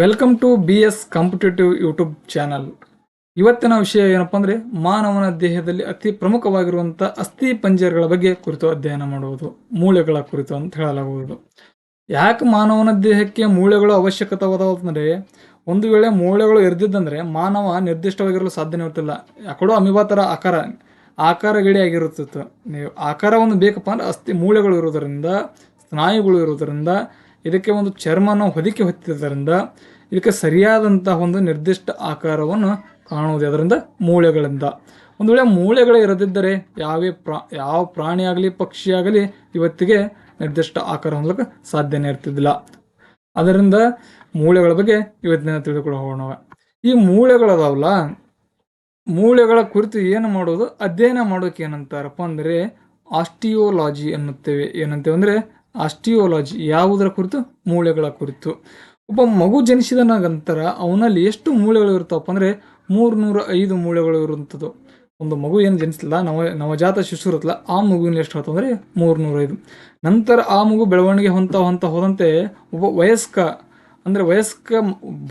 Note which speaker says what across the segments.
Speaker 1: Welcome to B S competitive YouTube channel ಇವತ್ತಿನ ವಿಷಯ ಏನಪ್ಪ ಅಂದರೆ ಮಾನವನ ದೇಹದಲ್ಲಿ ಅತಿ ಪ್ರಮುಖವಾಗಿರುವಂಥ ಅಸ್ಥಿ ಪಂಜರಗಳ ಬಗ್ಗೆ ಕುರಿತು ಅಧ್ಯಯನ ಮಾಡುವುದು, ಮೂಳೆಗಳ ಕುರಿತು ಅಂತ ಹೇಳಲಾಗುವುದು. ಯಾಕೆ ಮಾನವನ ದೇಹಕ್ಕೆ ಮೂಳೆಗಳು ಅವಶ್ಯಕತೆವಾದವಂದರೆ ಒಂದು ವೇಳೆ ಮೂಳೆಗಳು ಇರ್ದಿದ್ದಂದ್ರೆ ಮಾನವ ನಿರ್ದಿಷ್ಟವಾಗಿರಲು ಸಾಧ್ಯನೇ ಇರ್ತಿಲ್ಲ ಯಾಕಡೋ ಅಮಿಬಾ ಥರ ಆಕಾರ ಆಕಾರ ಗಡಿ ಆಗಿರುತ್ತಿತ್ತು. ನೀವು ಆಕಾರವನ್ನು ಬೇಕಪ್ಪ ಅಂದ್ರೆ ಅಸ್ಥಿ ಮೂಳೆಗಳು ಇರೋದರಿಂದ ಸ್ನಾಯುಗಳು ಇರೋದರಿಂದ ಇದಕ್ಕೆ ಒಂದು ಚರ್ಮನ ಹೊದಿಕೆ ಹೊತ್ತಿದ್ದರಿಂದ ಇದಕ್ಕೆ ಸರಿಯಾದಂತಹ ಒಂದು ನಿರ್ದಿಷ್ಟ ಆಕಾರವನ್ನು ಕಾಣುವುದು ಅದರಿಂದ ಮೂಳೆಗಳಿಂದ. ಒಂದು ವೇಳೆ ಮೂಳೆಗಳು ಇರದಿದ್ದರೆ ಯಾವೇ ಪ್ರಾ, ಯಾವ ಪ್ರಾಣಿಯಾಗಲಿ ಪಕ್ಷಿಯಾಗಲಿ ಇವತ್ತಿಗೆ ನಿರ್ದಿಷ್ಟ ಆಕಾರ ಹೊಂದಲಿಕ್ಕೆ ಸಾಧ್ಯನೇ ಇರ್ತಿದ್ದಿಲ್ಲ. ಅದರಿಂದ ಮೂಳೆಗಳ ಬಗ್ಗೆ ಇವತ್ತಿನ ತಿಳಿದುಕೊಂಡು ಹೋಗೋಣ. ಈ ಮೂಳೆಗಳದಾವಲ್ಲ, ಮೂಳೆಗಳ ಕುರಿತು ಏನು ಮಾಡೋದು, ಅಧ್ಯಯನ ಮಾಡೋಕೆ ಏನಂತಾರಪ್ಪ ಅಂದರೆ ಆಸ್ಟಿಯೋಲಾಜಿ ಅನ್ನುತ್ತೇವೆ ಏನಂತೇವೆ ಅಂದರೆ ಆಸ್ಟಿಯೋಲಾಜಿ ಯಾವುದರ ಕುರಿತು? ಮೂಳೆಗಳ ಕುರಿತು. ಒಬ್ಬ ಮಗು ಜನಿಸಿದ ನಂತರ ಅವನಲ್ಲಿ ಎಷ್ಟು ಮೂಳೆಗಳು ಇರ್ತಾವಪ್ಪ ಅಂದರೆ ಮೂರ್ನೂರ ಐದು ಮೂಳೆಗಳು ಇರುವಂಥದ್ದು. ಒಂದು ಮಗು ಏನು ಜನಿಸಿಲ್ಲ ನವ, ನವಜಾತ ಶಿಶು ಇರುತ್ತಲ್ಲ ಆ ಮಗುವಿನ ಎಷ್ಟು ಹೇಳ್ತು ಅಂದರೆ ಮೂರ್ನೂರ ಐದು ನಂತರ ಆ ಮಗು ಬೆಳವಣಿಗೆ ಹೊಂತ ಹೊಂತ ಹೋದಂತೆ ಒಬ್ಬ ವಯಸ್ಕ, ಅಂದರೆ ವಯಸ್ಕ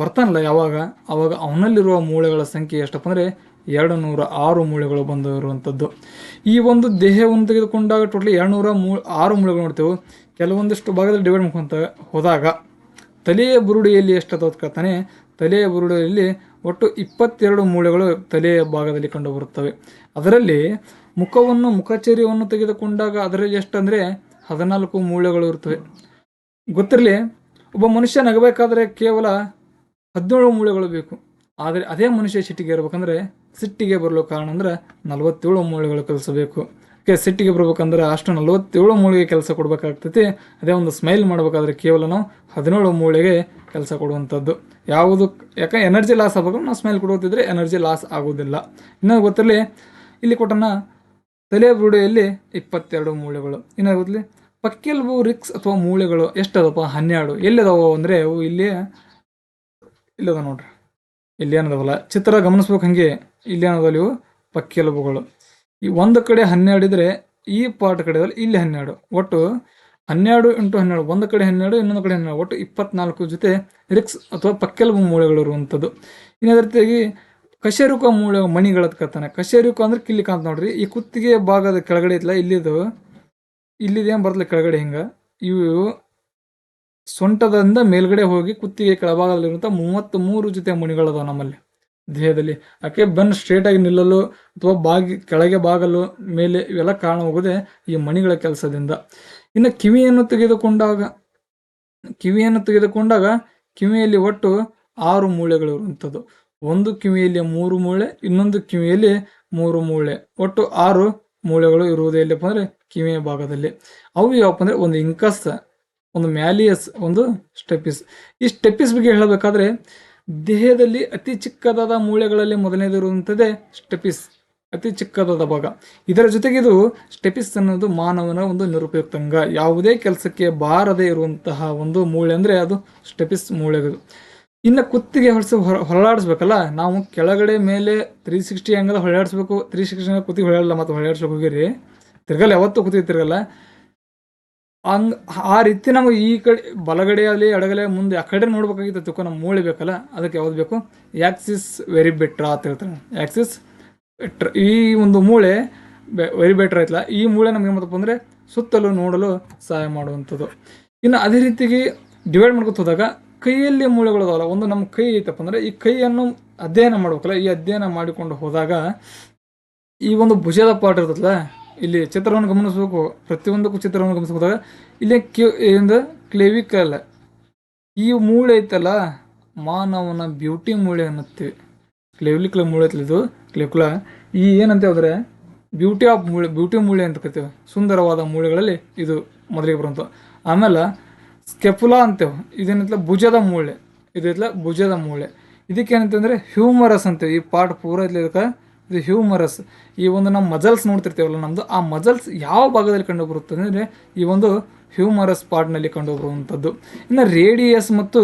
Speaker 1: ಬರ್ತಾನಲ್ಲ ಯಾವಾಗ? ಆವಾಗ ಅವನಲ್ಲಿರುವ ಮೂಳೆಗಳ ಸಂಖ್ಯೆ ಎಷ್ಟಪ್ಪ ಅಂದರೆ ಎರಡು ನೂರ ಆರು ಮೂಳೆಗಳು ಬಂದು ಇರುವಂಥದ್ದು ಈ ಒಂದು ದೇಹವನ್ನು ತೆಗೆದುಕೊಂಡಾಗ ಟೋಟಲಿ ಎರಡು ನೂರ ಮೂ ಆರು ಮೂಳೆಗಳು ನೋಡ್ತೇವೆ. ಕೆಲವೊಂದಿಷ್ಟು ಭಾಗದಲ್ಲಿ ಡಿವೈಡ್ ಮಾಡ್ಕೊಂತ ಹೋದಾಗ ತಲೆಯ ಬುರುಡಿಯಲ್ಲಿ ಎಷ್ಟು ತೋತ್ಕೊಳ್ತಾನೆ ತಲೆಯ ಬುರುಡಿಯಲ್ಲಿ ಒಟ್ಟು ಇಪ್ಪತ್ತೆರಡು ಮೂಳೆಗಳು ತಲೆಯ ಭಾಗದಲ್ಲಿ ಕಂಡುಬರುತ್ತವೆ. ಅದರಲ್ಲಿ ಮುಖವನ್ನು, ಮುಖಚರ್ಯವನ್ನು ತೆಗೆದುಕೊಂಡಾಗ ಅದರಲ್ಲಿ ಎಷ್ಟಂದರೆ ಹದಿನಾಲ್ಕು ಮೂಳೆಗಳು ಇರ್ತವೆ ಗೊತ್ತಿರಲಿ, ಒಬ್ಬ ಮನುಷ್ಯ ನಗಬೇಕಾದ್ರೆ ಕೇವಲ ಹದಿನೇಳು ಮೂಳೆಗಳು ಬೇಕು. ಆದರೆ ಅದೇ ಮನುಷ್ಯ ಸಿಟ್ಟಿಗೆ ಇರ್ಬೇಕಂದ್ರೆ ಸಿಟ್ಟಿಗೆ ಬರಲು ಕಾರಣ ಅಂದರೆ ನಲವತ್ತೇಳು ಮೂಳೆಗಳು ಕಲಿಸಬೇಕು. ಓಕೆ, ಸಿಟ್ಟಿಗೆ ಬರ್ಬೇಕಂದ್ರೆ ಅಷ್ಟು ನಲವತ್ತೇಳು ಮೂಳೆಗೆ ಕೆಲಸ ಕೊಡಬೇಕಾಗ್ತೈತಿ. ಅದೇ ಒಂದು ಸ್ಮೈಲ್ ಮಾಡಬೇಕಾದ್ರೆ ಕೇವಲ ನಾವು ಹದಿನೇಳು ಮೂಳೆಗೆ ಕೆಲಸ ಕೊಡುವಂಥದ್ದು. ಯಾವುದು ಯಾಕೆ ಎನರ್ಜಿ ಲಾಸ್ ಆಗಬೇಕು ನಾವು ಸ್ಮೈಲ್ ಕೊಡುತ್ತಿದ್ರೆ ಎನರ್ಜಿ ಲಾಸ್ ಆಗೋದಿಲ್ಲ ಇನ್ನೂ ಗೊತ್ತಲ್ಲಿ ಇಲ್ಲಿ ಕೊಟ್ಟನ ತಲೆ ಬುಡೆಯಲ್ಲಿ ಇಪ್ಪತ್ತೆರಡು ಮೂಳೆಗಳು. ಇನ್ನು ಗೊತ್ತಲಿ ಪಕ್ಕೆಲ್ಬು ರಿಕ್ಸ್ ಅಥವಾ ಮೂಳೆಗಳು ಎಷ್ಟದಪ್ಪ? ಹನ್ನೆರಡು. ಎಲ್ಲಿದಾವ ಅಂದರೆ ಅವು ಇಲ್ಲಿ ಇಲ್ಲದ ನೋಡ್ರಿ. ಇಲ್ಲಿ ಏನದವಲ್ಲ? ಚಿತ್ರ ಗಮನಿಸ್ಬೇಕು ಹಂಗೆ. ಇಲ್ಲಿ ಏನದಲ್ಲ ಇವು? ಪಕ್ಕೆಲುಬುಗಳು. ಈ ಒಂದು ಕಡೆ ಹನ್ನೆರಡು ಇದ್ರೆ ಈ ಪಾರ್ಟ್ ಕಡೆ ಇಲ್ಲಿ ಹನ್ನೆರಡು. ಒಟ್ಟು ಹನ್ನೆರಡು ಇಂಟು ಹನ್ನೆರಡು, ಒಂದು ಕಡೆ ಹನ್ನೆರಡು, ಇನ್ನೊಂದು ಕಡೆ ಹನ್ನೆರಡು. ಒಟ್ಟು ಇಪ್ಪತ್ನಾಲ್ಕು ಜೊತೆ ರಿಕ್ಸ್ ಅಥವಾ ಪಕ್ಕೆಲುಬು ಮೂಳೆಗಳು ಇರುವಂಥದ್ದು. ಇನ್ನೊಂದು ರೀತಿಯಾಗಿ ಕಶೇರುಕ ಮೂಳೆ ಮಣಿಗಳದ್ ಕತ್ತಾನೆ ಕಶೇರುಕ ಅಂದ್ರೆ ಕಿಲ್ಲಿ ಕಾಂತ ನೋಡ್ರಿ. ಈ ಕುತ್ತಿಗೆ ಭಾಗದ ಕೆಳಗಡೆ ಐತಲ್ಲ, ಇಲ್ಲಿದು. ಇಲ್ಲಿದೇನು ಬರ್ತಲ್ಲ ಕೆಳಗಡೆ ಹಿಂಗೆ? ಇವು ಸೊಂಟದಿಂದ ಮೇಲ್ಗಡೆ ಹೋಗಿ ಕುತ್ತಿಗೆ ಕೆಳಭಾಗದಲ್ಲಿರುವಂಥ ಮೂವತ್ತ್ ಮೂರು ಜೊತೆ ಮಣಿಗಳದಾವೆ ನಮ್ಮಲ್ಲಿ. ದೇಹದಲ್ಲಿ. ಯಾಕೆ? ಬೆನ್ನು ಸ್ಟ್ರೇಟಾಗಿ ನಿಲ್ಲಲು ಅಥವಾ ಬಾಗಿ, ಕೆಳಗೆ ಬಾಗಲು ಮೇಲೆ ಇವೆಲ್ಲ ಕಾರಣ ಹೋಗೋದೇ ಈ ಮಣಿಗಳ ಕೆಲಸದಿಂದ. ಇನ್ನು ಕಿವಿಯನ್ನು ತೆಗೆದುಕೊಂಡಾಗ ಕಿವಿಯನ್ನು ತೆಗೆದುಕೊಂಡಾಗ ಕಿವಿಯಲ್ಲಿ ಒಟ್ಟು ಆರು ಮೂಳೆಗಳು ಇರುವಂಥದ್ದು ಒಂದು ಕಿವಿಯಲ್ಲಿ ಮೂರು ಮೂಳೆ, ಇನ್ನೊಂದು ಕಿವಿಯಲ್ಲಿ ಮೂರು ಮೂಳೆ. ಒಟ್ಟು ಆರು ಮೂಳೆಗಳು ಇರುವುದೇ ಇಲ್ಲಪ್ಪ ಅಂದರೆ ಕಿವಿಯ ಭಾಗದಲ್ಲಿ. ಅವು ಯಾವಪ್ಪ ಅಂದರೆ ಒಂದು ಇಂಕಸ್ ಒಂದು ಮ್ಯಾಲಿಯಸ್, ಒಂದು ಸ್ಟೆಪಿಸ್. ಈ ಸ್ಟೆಪಿಸ್ ಬಗ್ಗೆ ಹೇಳಬೇಕಾದ್ರೆ, ದೇಹದಲ್ಲಿ ಅತಿ ಚಿಕ್ಕದಾದ ಮೂಳೆಗಳಲ್ಲಿ ಮೊದಲನೇದಿರುವಂಥದ್ದೇ ಸ್ಟೆಪಿಸ್, ಅತಿ ಚಿಕ್ಕದಾದ ಭಾಗ. ಇದರ ಜೊತೆಗೆ ಇದು ಸ್ಟೆಪಿಸ್ ಅನ್ನೋದು ಮಾನವನ ಒಂದು ನಿರುಪಯುಕ್ತ ಅಂಗ ಯಾವುದೇ ಕೆಲಸಕ್ಕೆ ಬಾರದೇ ಇರುವಂತಹ ಒಂದು ಮೂಳೆ ಅಂದರೆ ಅದು ಸ್ಟೆಪಿಸ್ ಮೂಳೆಗಳು. ಇನ್ನು ಕುತ್ತಿಗೆ ಹೊರಸ, ಹೊರ, ಹೊರಳಾಡಿಸ್ಬೇಕಲ್ಲ, ನಾವು ಕೆಳಗಡೆ ಮೇಲೆ ತ್ರೀ ಸಿಕ್ಸ್ಟಿ ಹಂಗದ ಹೊರಳಾಡಿಸ್ಬೇಕು. ತ್ರೀ ಸಿಕ್ಸ್ಟಿ ಕುತ್ತಿಗೆ ಹೊರಳಲ್ಲ, ಮತ್ತು ಹೊರಳಾಡ್ಸ್ಬೇಕು ಹೋಗಿರಿ. ತಿರ್ಗಲ್ಲ, ಯಾವತ್ತೂ ಕುತ್ತಿಗೆ ತಿರ್ಗಲ್ಲ. ಹಂಗ್, ಆ ರೀತಿ ನಮಗೆ ಈ ಕಡೆ ಬಲಗಡೆಯಲ್ಲಿ ಎಡಗಡೆ ಮುಂದೆ ಆ ಕಡೆ ನೋಡ್ಬೇಕಾಗಿತ್ತು ತಿಳ್ಕೊ ನಮ್ಮ ಮೂಳೆ ಬೇಕಲ್ಲ, ಅದಕ್ಕೆ ಯಾವ್ದು ಬೇಕು? ಆಕ್ಸಿಸ್ ವೆರಿ ಬೆಟ್ರ ಅಂತ ಹೇಳ್ತಾರೆ. ಆಕ್ಸಿಸ್ ಬೆಟ್ರ್ ಈ ಒಂದು ಮೂಳೆ ವೆರಿ ಬೆಟ್ರ್ ಐತಲ್ಲ ಈ ಮೂಳೆ ನಮ್ಗೆ ಏನಪ್ಪ ಅಂದರೆ ಸುತ್ತಲೂ ನೋಡಲು ಸಹಾಯ ಮಾಡುವಂಥದ್ದು. ಇನ್ನು ಅದೇ ರೀತಿಗೆ ಡಿವೈಡ್ ಮಾಡ್ಕೊತ ಹೋದಾಗ ಕೈಯಲ್ಲಿ ಮೂಳೆಗಳು ಅದಾವಲ್ಲ ಒಂದು ನಮ್ಮ ಕೈ ಐತಪ್ಪ ಅಂದರೆ ಈ ಕೈಯನ್ನು ಅಧ್ಯಯನ ಮಾಡ್ಬೇಕಲ್ಲ, ಈ ಅಧ್ಯಯನ ಮಾಡಿಕೊಂಡು ಹೋದಾಗ ಈ ಒಂದು ಭುಜದ ಪಾರ್ಟ್ ಇರ್ತದಲ್ಲ ಇಲ್ಲಿ ಚಿತ್ರವನ್ನು ಗಮನಿಸಬೇಕು. ಪ್ರತಿಯೊಂದಕ್ಕೂ ಚಿತ್ರವನ್ನು ಗಮನಿಸಬಹುದಾಗ ಇಲ್ಲಿ ಕ್ಯೂ ಇಂದ ಕ್ಲೇವಿಕಲ್. ಈ ಮೂಳೆ ಐತಲ್ಲ, ಮಾನವನ ಬ್ಯೂಟಿ ಮೂಳೆ ಅನ್ನುತ್ತೀವಿ. ಕ್ಲೇವಿಕ್ಲ ಮೂಳೆ ಐತಲ್ಲ ಇದು, ಕ್ಲೇವ್ಕುಲ. ಈ ಏನಂತ ಹೇಳಿದ್ರೆ ಬ್ಯೂಟಿ ಆಫ್ ಮೂಳೆ ಬ್ಯೂಟಿ ಮೂಳೆ ಅಂತ ಕರಿತೀವಿ. ಸುಂದರವಾದ ಮೂಳೆಗಳಲ್ಲಿ ಇದು ಮೊದಲಿಗೆ ಬರುವಂಥ ಆಮೇಲೆ ಸ್ಕೆಪುಲಾ ಅಂತೇವೆ. ಇದೇನಂತಲ್ಲ ಭುಜದ ಮೂಳೆ. ಇದೈತಲ್ಲ ಭುಜದ ಮೂಳೆ. ಇದಕ್ಕೆ ಏನಂತಂದ್ರೆ ಹ್ಯೂಮರಸ್ ಅಂತೇವೆ. ಈ ಪಾರ್ಟ್ ಪೂರ ಇದಕ್ಕೆ ಇದು ಹ್ಯೂಮರಸ್. ಈ ಒಂದು ನಮ್ಮ ಮಜಲ್ಸ್ ನೋಡ್ತಿರ್ತೇವಲ್ಲ ನಮ್ಮದು ಆ ಮಜಲ್ಸ್ ಯಾವ ಭಾಗದಲ್ಲಿ ಕಂಡು ಬರುತ್ತೆ ಅಂದರೆ ಈ ಒಂದು ಹ್ಯೂಮರಸ್ ಪಾರ್ಟ್ನಲ್ಲಿ ಕಂಡು ಬರುವಂಥದ್ದು ಇನ್ನು ರೇಡಿಯಸ್ ಮತ್ತು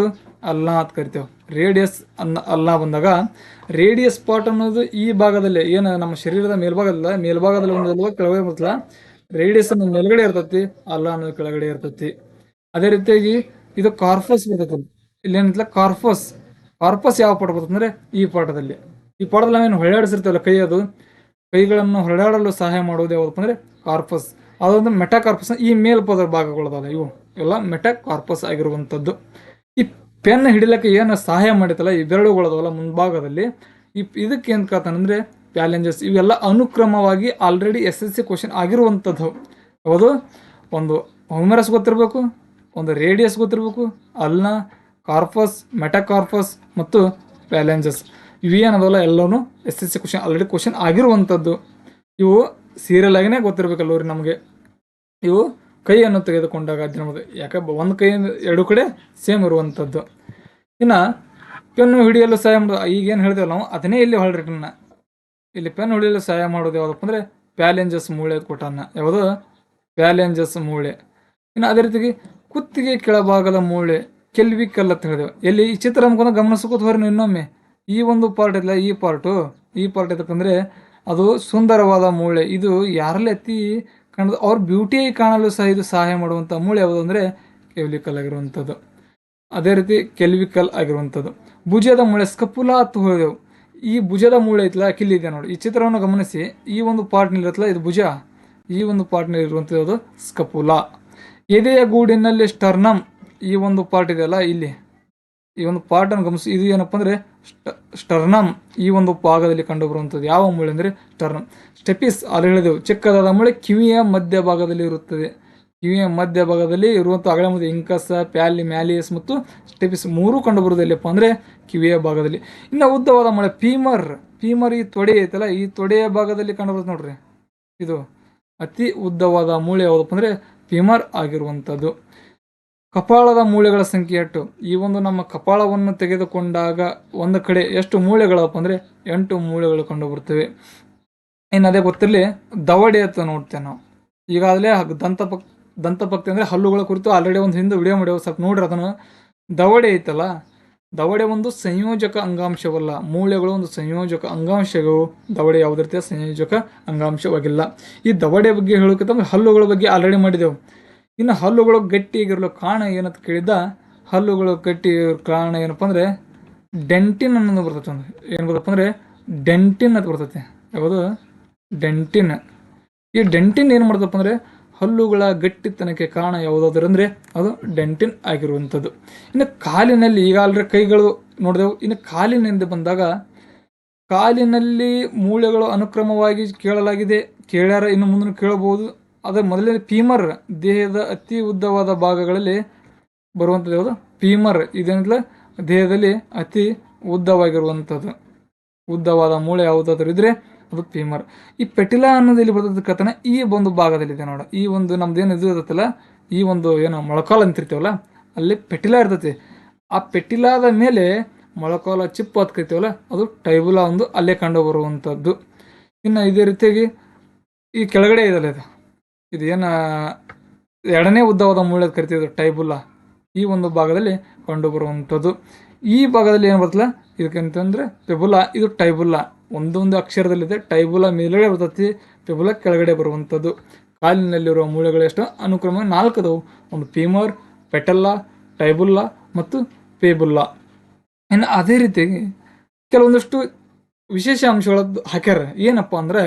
Speaker 1: ಅಲ್ಲ ಅಂತ ಕರಿತೇವೆ. ರೇಡಿಯಸ್ ಅನ್ನ ಅಲ್ಲ ಬಂದಾಗ, ರೇಡಿಯಸ್ ಪಾರ್ಟ್ ಅನ್ನೋದು ಈ ಭಾಗದಲ್ಲಿ, ಏನು ನಮ್ಮ ಶರೀರದ ಮೇಲ್ಭಾಗದಲ್ಲ, ಮೇಲ್ಭಾಗದಲ್ಲಿ ಒಂದು ಕೆಳಗೆ ಬರ್ತಲ್ಲ ರೇಡಿಯಸ್ ಅನ್ನೋದು ಮೇಲ್ಗಡೆ ಇರ್ತೈತಿ ಅಲ್ಲ ಅನ್ನೋದು ಕೆಳಗಡೆ ಇರ್ತೈತಿ. ಅದೇ ರೀತಿಯಾಗಿ ಇದು ಕಾರ್ಫಸ್ ಬರ್ತೈತಿ. ಇಲ್ಲೇನಿಲ್ಲ, ಕಾರ್ಫಸ್. ಕಾರ್ಪಸ್ ಯಾವ ಪಾಠ ಬರ್ತಂದ್ರೆ ಈ ಪಾಠದಲ್ಲಿ. ಈ ಪಾಠದಲ್ಲಿ ನಾವೇನು ಹೊರಡಾಡಿಸಿರ್ತೇವಲ್ಲ ಕೈ ಅದು? ಕೈಗಳನ್ನು ಹೊರಡಾಡಲು ಸಹಾಯ ಮಾಡುವುದು ಯಾವುದಪ್ಪ ಅಂದರೆ ಕಾರ್ಪಸ್. ಅದೊಂದು ಮೆಟಾಕಾರ್ಪಸ್. ಈ ಮೇಲ್ಪದ ಭಾಗಗಳದಲ್ಲ ಇವು. ಎಲ್ಲ ಮೆಟಾಕಾರ್ಪಸ್ ಆಗಿರುವಂಥದ್ದು. ಈ ಪೆನ್ ಹಿಡಿಲಕ್ಕೆ ಏನು ಸಹಾಯ ಮಾಡಿತಲ್ಲ ಈ ಬೆರಳುಗಳದವಲ್ಲ ಮುಂಭಾಗದಲ್ಲಿ. ಈ ಇದಕ್ಕೆ ಏನು ಕೇಳ್ತಾನಂದ್ರೆ ಪ್ಯಾಲೆಂಜಸ್ ಇವೆಲ್ಲ ಅನುಕ್ರಮವಾಗಿ already S S C question ಆಗಿರುವಂಥದ್ದು. ಹೌದು? ಒಂದು ಹೊಮರಸ್ ಗೊತ್ತಿರಬೇಕು, ಒಂದು ರೇಡಿಯಸ್ ಗೊತ್ತಿರಬೇಕು, ಅಲ್ನ ಕಾರ್ಪಸ್, ಮೆಟಾಕಾರ್ಪಸ್ ಮತ್ತು ಪ್ಯಾಲೆಂಜಸ್ ಇವೇನದಲ್ಲ ಎಲ್ಲವೂ S S C question already question ಆಗಿರುವಂಥದ್ದು. ಇವು ಸೀರಿಯಲ್ ಆಗಿನೇ ಗೊತ್ತಿರಬೇಕಲ್ಲವ್ರಿ ನಮಗೆ. ಇವು ಕೈಯನ್ನು ತೆಗೆದುಕೊಂಡಾಗ ಅಧ್ಯಯನ ನಮಗೆ ಯಾಕೆ ಒಂದು ಕೈ ಎರಡು ಕಡೆ ಸೇಮ್ ಇರುವಂಥದ್ದು. ಇನ್ನು ಪೆನ್ನು ಹಿಡಿಯಲು ಸಹಾಯ ಮಾಡೋದು ಈಗೇನು ಹೇಳಿದೆವಲ್ಲ ನಾವು, ಅದನ್ನೇ ಇಲ್ಲಿ ಹೊಳ್ರಿಟನ್ನ ಇಲ್ಲಿ ಪೆನ್ ಹಿಡಿಯಲು ಸಹಾಯ ಮಾಡೋದು ಯಾವುದಪ್ಪ ಅಂದರೆ ಪ್ಯಾಲೆಂಜಸ್ ಮೂಳೆ ಕೊಟ್ಟಾನ ಯಾವುದು? ಪ್ಯಾಲೆಂಜಸ್ ಮೂಳೆ. ಇನ್ನು ಅದೇ ರೀತಿಗೆ ಕುತ್ತಿಗೆ ಕೆಳಭಾಗದ ಮೂಳೆ ಕೆಲ್ವಿ ಕಲ್ಲ ಅಂತ ಹೇಳಿದೆವು ಎಲ್ಲಿ ಈ ಚಿತ್ರ ನಮ್ಗೊಂದು ಗಮನಿಸ್ಕೋತ ಹೊರ ಇನ್ನೊಮ್ಮೆ. ಈ ಒಂದು ಪಾರ್ಟ್ ಇಲ್ಲ ಈ ಪಾರ್ಟು ಈ ಪಾರ್ಟ್ ಇದಕ್ಕಂದರೆ ಅದು ಸುಂದರವಾದ ಮೂಳೆ. ಇದು ಯಾರಲ್ಲಿ ಅತಿ ಕಾಣೋದು, ಅವ್ರ ಬ್ಯೂಟಿಯಾಗಿ ಕಾಣಲು ಸಹ ಇದು ಸಹಾಯ ಮಾಡುವಂಥ ಮೂಳೆ ಯಾವುದು ಅಂದರೆ ಕೆವ್ಲಿಕಲ್ ಆಗಿರುವಂಥದ್ದು. ಅದೇ ರೀತಿ ಕೆಲ್ವಿಕಲ್ ಆಗಿರುವಂಥದ್ದು. ಭುಜದ ಮೂಳೆ ಸ್ಕಪುಲ ಹೇಳಿದೆವು ಈ ಭುಜದ ಮೂಳೆ ಐತಲ್ಲ ಕಿಲ್ಲಿದೆ ನೋಡಿ. ಈ ಚಿತ್ರವನ್ನು ಗಮನಿಸಿ. ಈ ಒಂದು ಪಾರ್ಟ್ನಲ್ಲಿರುತ್ತಲ್ಲ ಇದು ಭುಜ. ಈ ಒಂದು ಪಾರ್ಟ್ನಲ್ಲಿ ಇರುವಂಥದ್ದು ಸ್ಕಪುಲಾ. ಎದೆಯ ಗೂಡಿನಲ್ಲಿ ಸ್ಟರ್ನಮ್ ಈ ಒಂದು ಪಾರ್ಟ್ ಇದೆಯಲ್ಲ, ಇಲ್ಲಿ. ಈ ಒಂದು ಪಾರ್ಟನ್ನು ಗಮನಿಸಿ, ಇದು ಏನಪ್ಪ ಅಂದರೆ ಸ್ಟರ್ನಮ್ ಈ ಒಂದು ಭಾಗದಲ್ಲಿ ಕಂಡುಬರುವಂಥದ್ದು. ಯಾವ ಮೂಳೆ ಅಂದರೆ ಸ್ಟರ್ನಮ್. ಸ್ಟೆಪಿಸ್ ಅಲ್ಲಿ ಹೇಳಿದೆವು ಚಿಕ್ಕದಾದ ಮೂಳೆ ಕಿವಿಯ ಮಧ್ಯಭಾಗದಲ್ಲಿ ಇರುತ್ತದೆ. ಕಿವಿಯ ಮಧ್ಯಭಾಗದಲ್ಲಿ ಇರುವಂಥ ಅಗಳ ಮುಂದೆ ಇಂಕಸ, ಪ್ಯಾಲಿ, ಮ್ಯಾಲಿಯಸ್ ಮತ್ತು ಸ್ಟೆಪಿಸ್ ಮೂರೂ ಕಂಡುಬರುವುದು ಅಂದರೆ ಕಿವಿಯ ಭಾಗದಲ್ಲಿ. ಇನ್ನು ಉದ್ದವಾದ ಮೂಳೆ ಪೀಮರ್. ಪೀಮರ್ ಈ ತೊಡೆ ಐತಲ್ಲ, ಈ ತೊಡೆಯ ಭಾಗದಲ್ಲಿ ಕಂಡುಬರುತ್ತೆ ನೋಡ್ರಿ. ಇದು ಅತಿ ಉದ್ದವಾದ ಮೂಳೆ ಯಾವುದಪ್ಪ ಅಂದರೆ ಪೀಮರ್ ಆಗಿರುವಂಥದ್ದು. ಕಪಾಳದ ಮೂಳೆಗಳ ಸಂಖ್ಯೆ ಎಷ್ಟು ಈ ಒಂದು ನಮ್ಮ ಕಪಾಳವನ್ನು ತೆಗೆದುಕೊಂಡಾಗ ಒಂದು ಕಡೆ ಎಷ್ಟು ಮೂಳೆಗಳಪ್ಪ ಅಂದರೆ ಎಂಟು ಮೂಳೆಗಳು ಕಂಡು ಬರ್ತವೆ ಇನ್ನು ಅದೇ ಗೊತ್ತಿರಲಿ, ದವಡೆ ಅಂತ ನೋಡ್ತೇವೆ ನಾವು. ಈಗಾಗಲೇ ದಂತಪಕ್ ದಂತಪಕ್ತಿ ಅಂದರೆ ಹಲ್ಲುಗಳ ಕುರಿತು ಆಲ್ರೆಡಿ ಒಂದು ಹಿಂದೆ ವಿಡಿಯೋ ಮಾಡಿ ಸ್ವಲ್ಪ ನೋಡ್ರಿ ಅದನ್ನು. ದವಡೆ ಐತಲ್ಲ, ದವಡೆ ಒಂದು ಸಂಯೋಜಕ ಅಂಗಾಂಶವಲ್ಲ. ಮೂಳೆಗಳು ಒಂದು ಸಂಯೋಜಕ ಅಂಗಾಂಶಗಳು. ದವಡೆ ಯಾವುದೇ ಸಂಯೋಜಕ ಅಂಗಾಂಶವಾಗಿಲ್ಲ. ಈ ದವಡೆ ಬಗ್ಗೆ ಹೇಳೋಕ್ಕಿಂತ ಹಲ್ಲುಗಳ ಬಗ್ಗೆ ಆಲ್ರೆಡಿ ಮಾಡಿದೆವು ಇನ್ನು ಹಲ್ಲುಗಳು ಗಟ್ಟಿಯಾಗಿರಲು ಕಾರಣ ಏನಂತ ಕೇಳಿದ್ದ, ಹಲ್ಲುಗಳು ಗಟ್ಟಿ ಕಾರಣ ಏನಪ್ಪ ಅಂದರೆ, ಡೆಂಟಿನ್ ಅನ್ನೋದು ಬರ್ತೈತೆ ಒಂದು. ಏನು ಬರ್ತಪ್ಪ ಅಂದರೆ, ಡೆಂಟಿನ್ ಅಂತ ಬರ್ತೈತೆ. ಯಾವುದು? ಡೆಂಟಿನ್. ಈ ಡೆಂಟಿನ್ ಏನು ಮಾಡ್ತಪ್ಪ ಅಂದರೆ, ಹಲ್ಲುಗಳ ಗಟ್ಟಿತನಕ್ಕೆ ಕಾರಣ ಯಾವುದಾದ್ರು ಅಂದರೆ, ಅದು ಡೆಂಟಿನ್ ಆಗಿರುವಂಥದ್ದು. ಇನ್ನು ಕಾಲಿನಲ್ಲಿ, ಈಗ ಕೈಗಳು ನೋಡಿದೆವು, ಇನ್ನು ಕಾಲಿನಿಂದ ಬಂದಾಗ, ಕಾಲಿನಲ್ಲಿ ಮೂಳೆಗಳು ಅನುಕ್ರಮವಾಗಿ ಕೇಳಲಾಗಿದೆ. ಕೇಳ್ಯಾರ ಇನ್ನು ಮುಂದೆ ಕೇಳಬಹುದು. ಅದರ ಮೊದಲನೇ ಪೀಮರ್, ದೇಹದ ಅತಿ ಉದ್ದವಾದ ಭಾಗಗಳಲ್ಲಿ ಬರುವಂಥದ್ದು ಯಾವುದು? ಪೀಮರ್. ಇದೇನಿಲ್ಲ? ದೇಹದಲ್ಲಿ ಅತಿ ಉದ್ದವಾಗಿರುವಂಥದ್ದು. ಉದ್ದವಾದ ಮೂಳೆ ಯಾವುದಾದ್ರೂ ಇದ್ರೆ ಅದು ಪೀಮರ್. ಈ ಪೆಟಿಲಾ ಅನ್ನೋದು ಇಲ್ಲಿ ಬರ್ತದ ಕಥನ, ಈ ಒಂದು ಭಾಗದಲ್ಲಿದೆ ನೋಡ. ಈ ಒಂದು ನಮ್ದು ಏನು ಇದು ಇರ್ತೈತಲ್ಲ, ಈ ಒಂದು ಏನು ಮೊಳಕಾಲ್ ಅಂತಿರ್ತೀವಲ್ಲ ಅಲ್ಲಿ ಪೆಟಿಲಾ ಇರ್ತೈತಿ ಆ ಪೆಟಿಲಾದ ಮೇಲೆ ಮೊಳಕಾಲ ಚಿಪ್ಪು ಹತ್ಕೈತೇವಲ್ಲ ಅದು ಟೈಬುಲಾ ಒಂದು ಅಲ್ಲೇ ಕಂಡು ಬರುವಂಥದ್ದು. ಇನ್ನು ಇದೇ ರೀತಿಯಾಗಿ ಈ ಕೆಳಗಡೆ ಇದಲ್ಲ ಇದು. ಇದು ಏನು ಎರಡನೇ ಉದ್ದವಾದ ಮೂಳೆ ಕರಿತಿದ್ರು ಟೈಬುಲಾ. ಟೈಬುಲ್ಲಾ ಈ ಒಂದು ಭಾಗದಲ್ಲಿ ಕಂಡುಬರುವಂಥದ್ದು. ಈ ಭಾಗದಲ್ಲಿ ಏನು ಬರ್ತಲ್ಲ? ಇದಕ್ಕಂತಂದ್ರೆ ಪೆಬುಲಾ ಇದು ಟೈಬುಲ್ಲಾ ಒಂದೊಂದು ಅಕ್ಷರದಲ್ಲಿದೆ, ಟೈಬುಲಾ ಮೇಲುಗಡೆ ಬರ್ತತಿ ಪೆಬುಲಾ ಕೆಳಗಡೆ ಬರುವಂಥದ್ದು. ಕಾಲಿನಲ್ಲಿರುವ ಮೂಳೆಗಳೆಷ್ಟು ಅನುಕ್ರಮ ನಾಲ್ಕದವು. ಒಂದು ಫೀಮರ್ ಪೆಟಲ್ಲಾ ಟೈಬುಲ್ಲಾ ಮತ್ತು ಪೇಬುಲ್ಲಾ ಇನ್ನು ಅದೇ ರೀತಿ ಕೆಲವೊಂದಷ್ಟು ವಿಶೇಷ ಅಂಶಗಳದ್ದು ಹಾಕ್ಯಾರ. ಏನಪ್ಪ ಅಂದರೆ,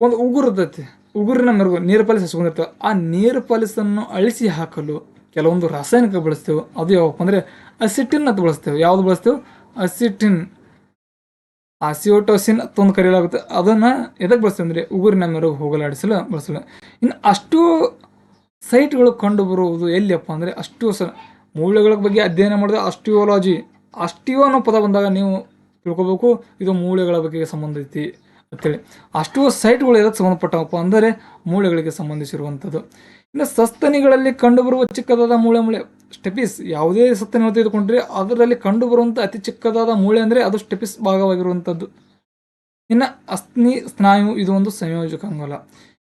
Speaker 1: ಒಂದು ಉಗುರು ಇರ್ತೈತಿ. ಉಗುರಿನ ಮೆರುಗು, ನೀರು ಪಾಲಿಸ್ ಹಚ್ಕೊಂಡಿರ್ತೇವೆ ಆ ನೀರು ಪಾಲಿಸನ್ನು ಅಳಿಸಿ ಹಾಕಲು ಕೆಲವೊಂದು ರಾಸಾಯನಿಕ ಬಳಸ್ತೇವೆ. ಅದು ಯಾವಪ್ಪ ಅಂದರೆ ಅಸಿಟಿನ್ ಅಂತ ಬಳಸ್ತೇವೆ. ಯಾವುದು ಬಳಸ್ತೇವೆ? ಅಸಿಟಿನ್. ಆಸಿಯೋಟೋಸಿನ್ ತೊಂದು ಕರೆಯಲಾಗುತ್ತೆ. ಅದನ್ನು ಎದಕ್ಕೆ ಬಳಸ್ತೇವೆ ಅಂದರೆ ಉಗುರಿನ ಮೆರುಗು ಹೋಗಲಾಡಿಸಲು ಬಳಸಲು ಇನ್ನು ಅಷ್ಟು ಸೈಟ್ಗಳು ಕಂಡುಬರುವುದು ಎಲ್ಲಿಯಪ್ಪ ಅಂದರೆ ಅಷ್ಟು ಸ ಮೂಳೆಗಳ ಬಗ್ಗೆ ಅಧ್ಯಯನ ಮಾಡಿದ್ರೆ ಅಸ್ಟಿಯೋಲಾಜಿ ಅಸ್ಟಿಯೋ ಅನ್ನೋ ಪದ ಬಂದಾಗ ನೀವು ತಿಳ್ಕೊಬೇಕು. ಇದು ಮೂಳೆಗಳ ಬಗ್ಗೆ ಸಂಬಂಧಿಸಿ. ಅಂತೇಳಿ ಅಷ್ಟು ಸೈಟ್ಗಳು ಇರೋದು ಸಂಬಂಧಪಟ್ಟವಪ್ಪ ಅಂದರೆ ಮೂಳೆಗಳಿಗೆ ಸಂಬಂಧಿಸಿರುವಂಥದ್ದು. ಇನ್ನು ಸಸ್ತನಿಗಳಲ್ಲಿ ಕಂಡುಬರುವ ಚಿಕ್ಕದಾದ ಮೂಳೆ ಮೂಳೆ ಸ್ಟೆಪಿಸ್ ಯಾವುದೇ ಸಸ್ತನಿಗಳು ತೆಗೆದುಕೊಂಡ್ರೆ ಅದರಲ್ಲಿ ಕಂಡುಬರುವಂಥ ಅತಿ ಚಿಕ್ಕದಾದ ಮೂಳೆ ಅಂದರೆ ಅದು ಸ್ಟೆಪಿಸ್ ಭಾಗವಾಗಿರುವಂಥದ್ದು. ಇನ್ನು ಅಸ್ಥಿ ಸ್ನಾಯು ಇದು ಒಂದು ಸಂಯೋಜಕ ಅಂಗಲ್ಲ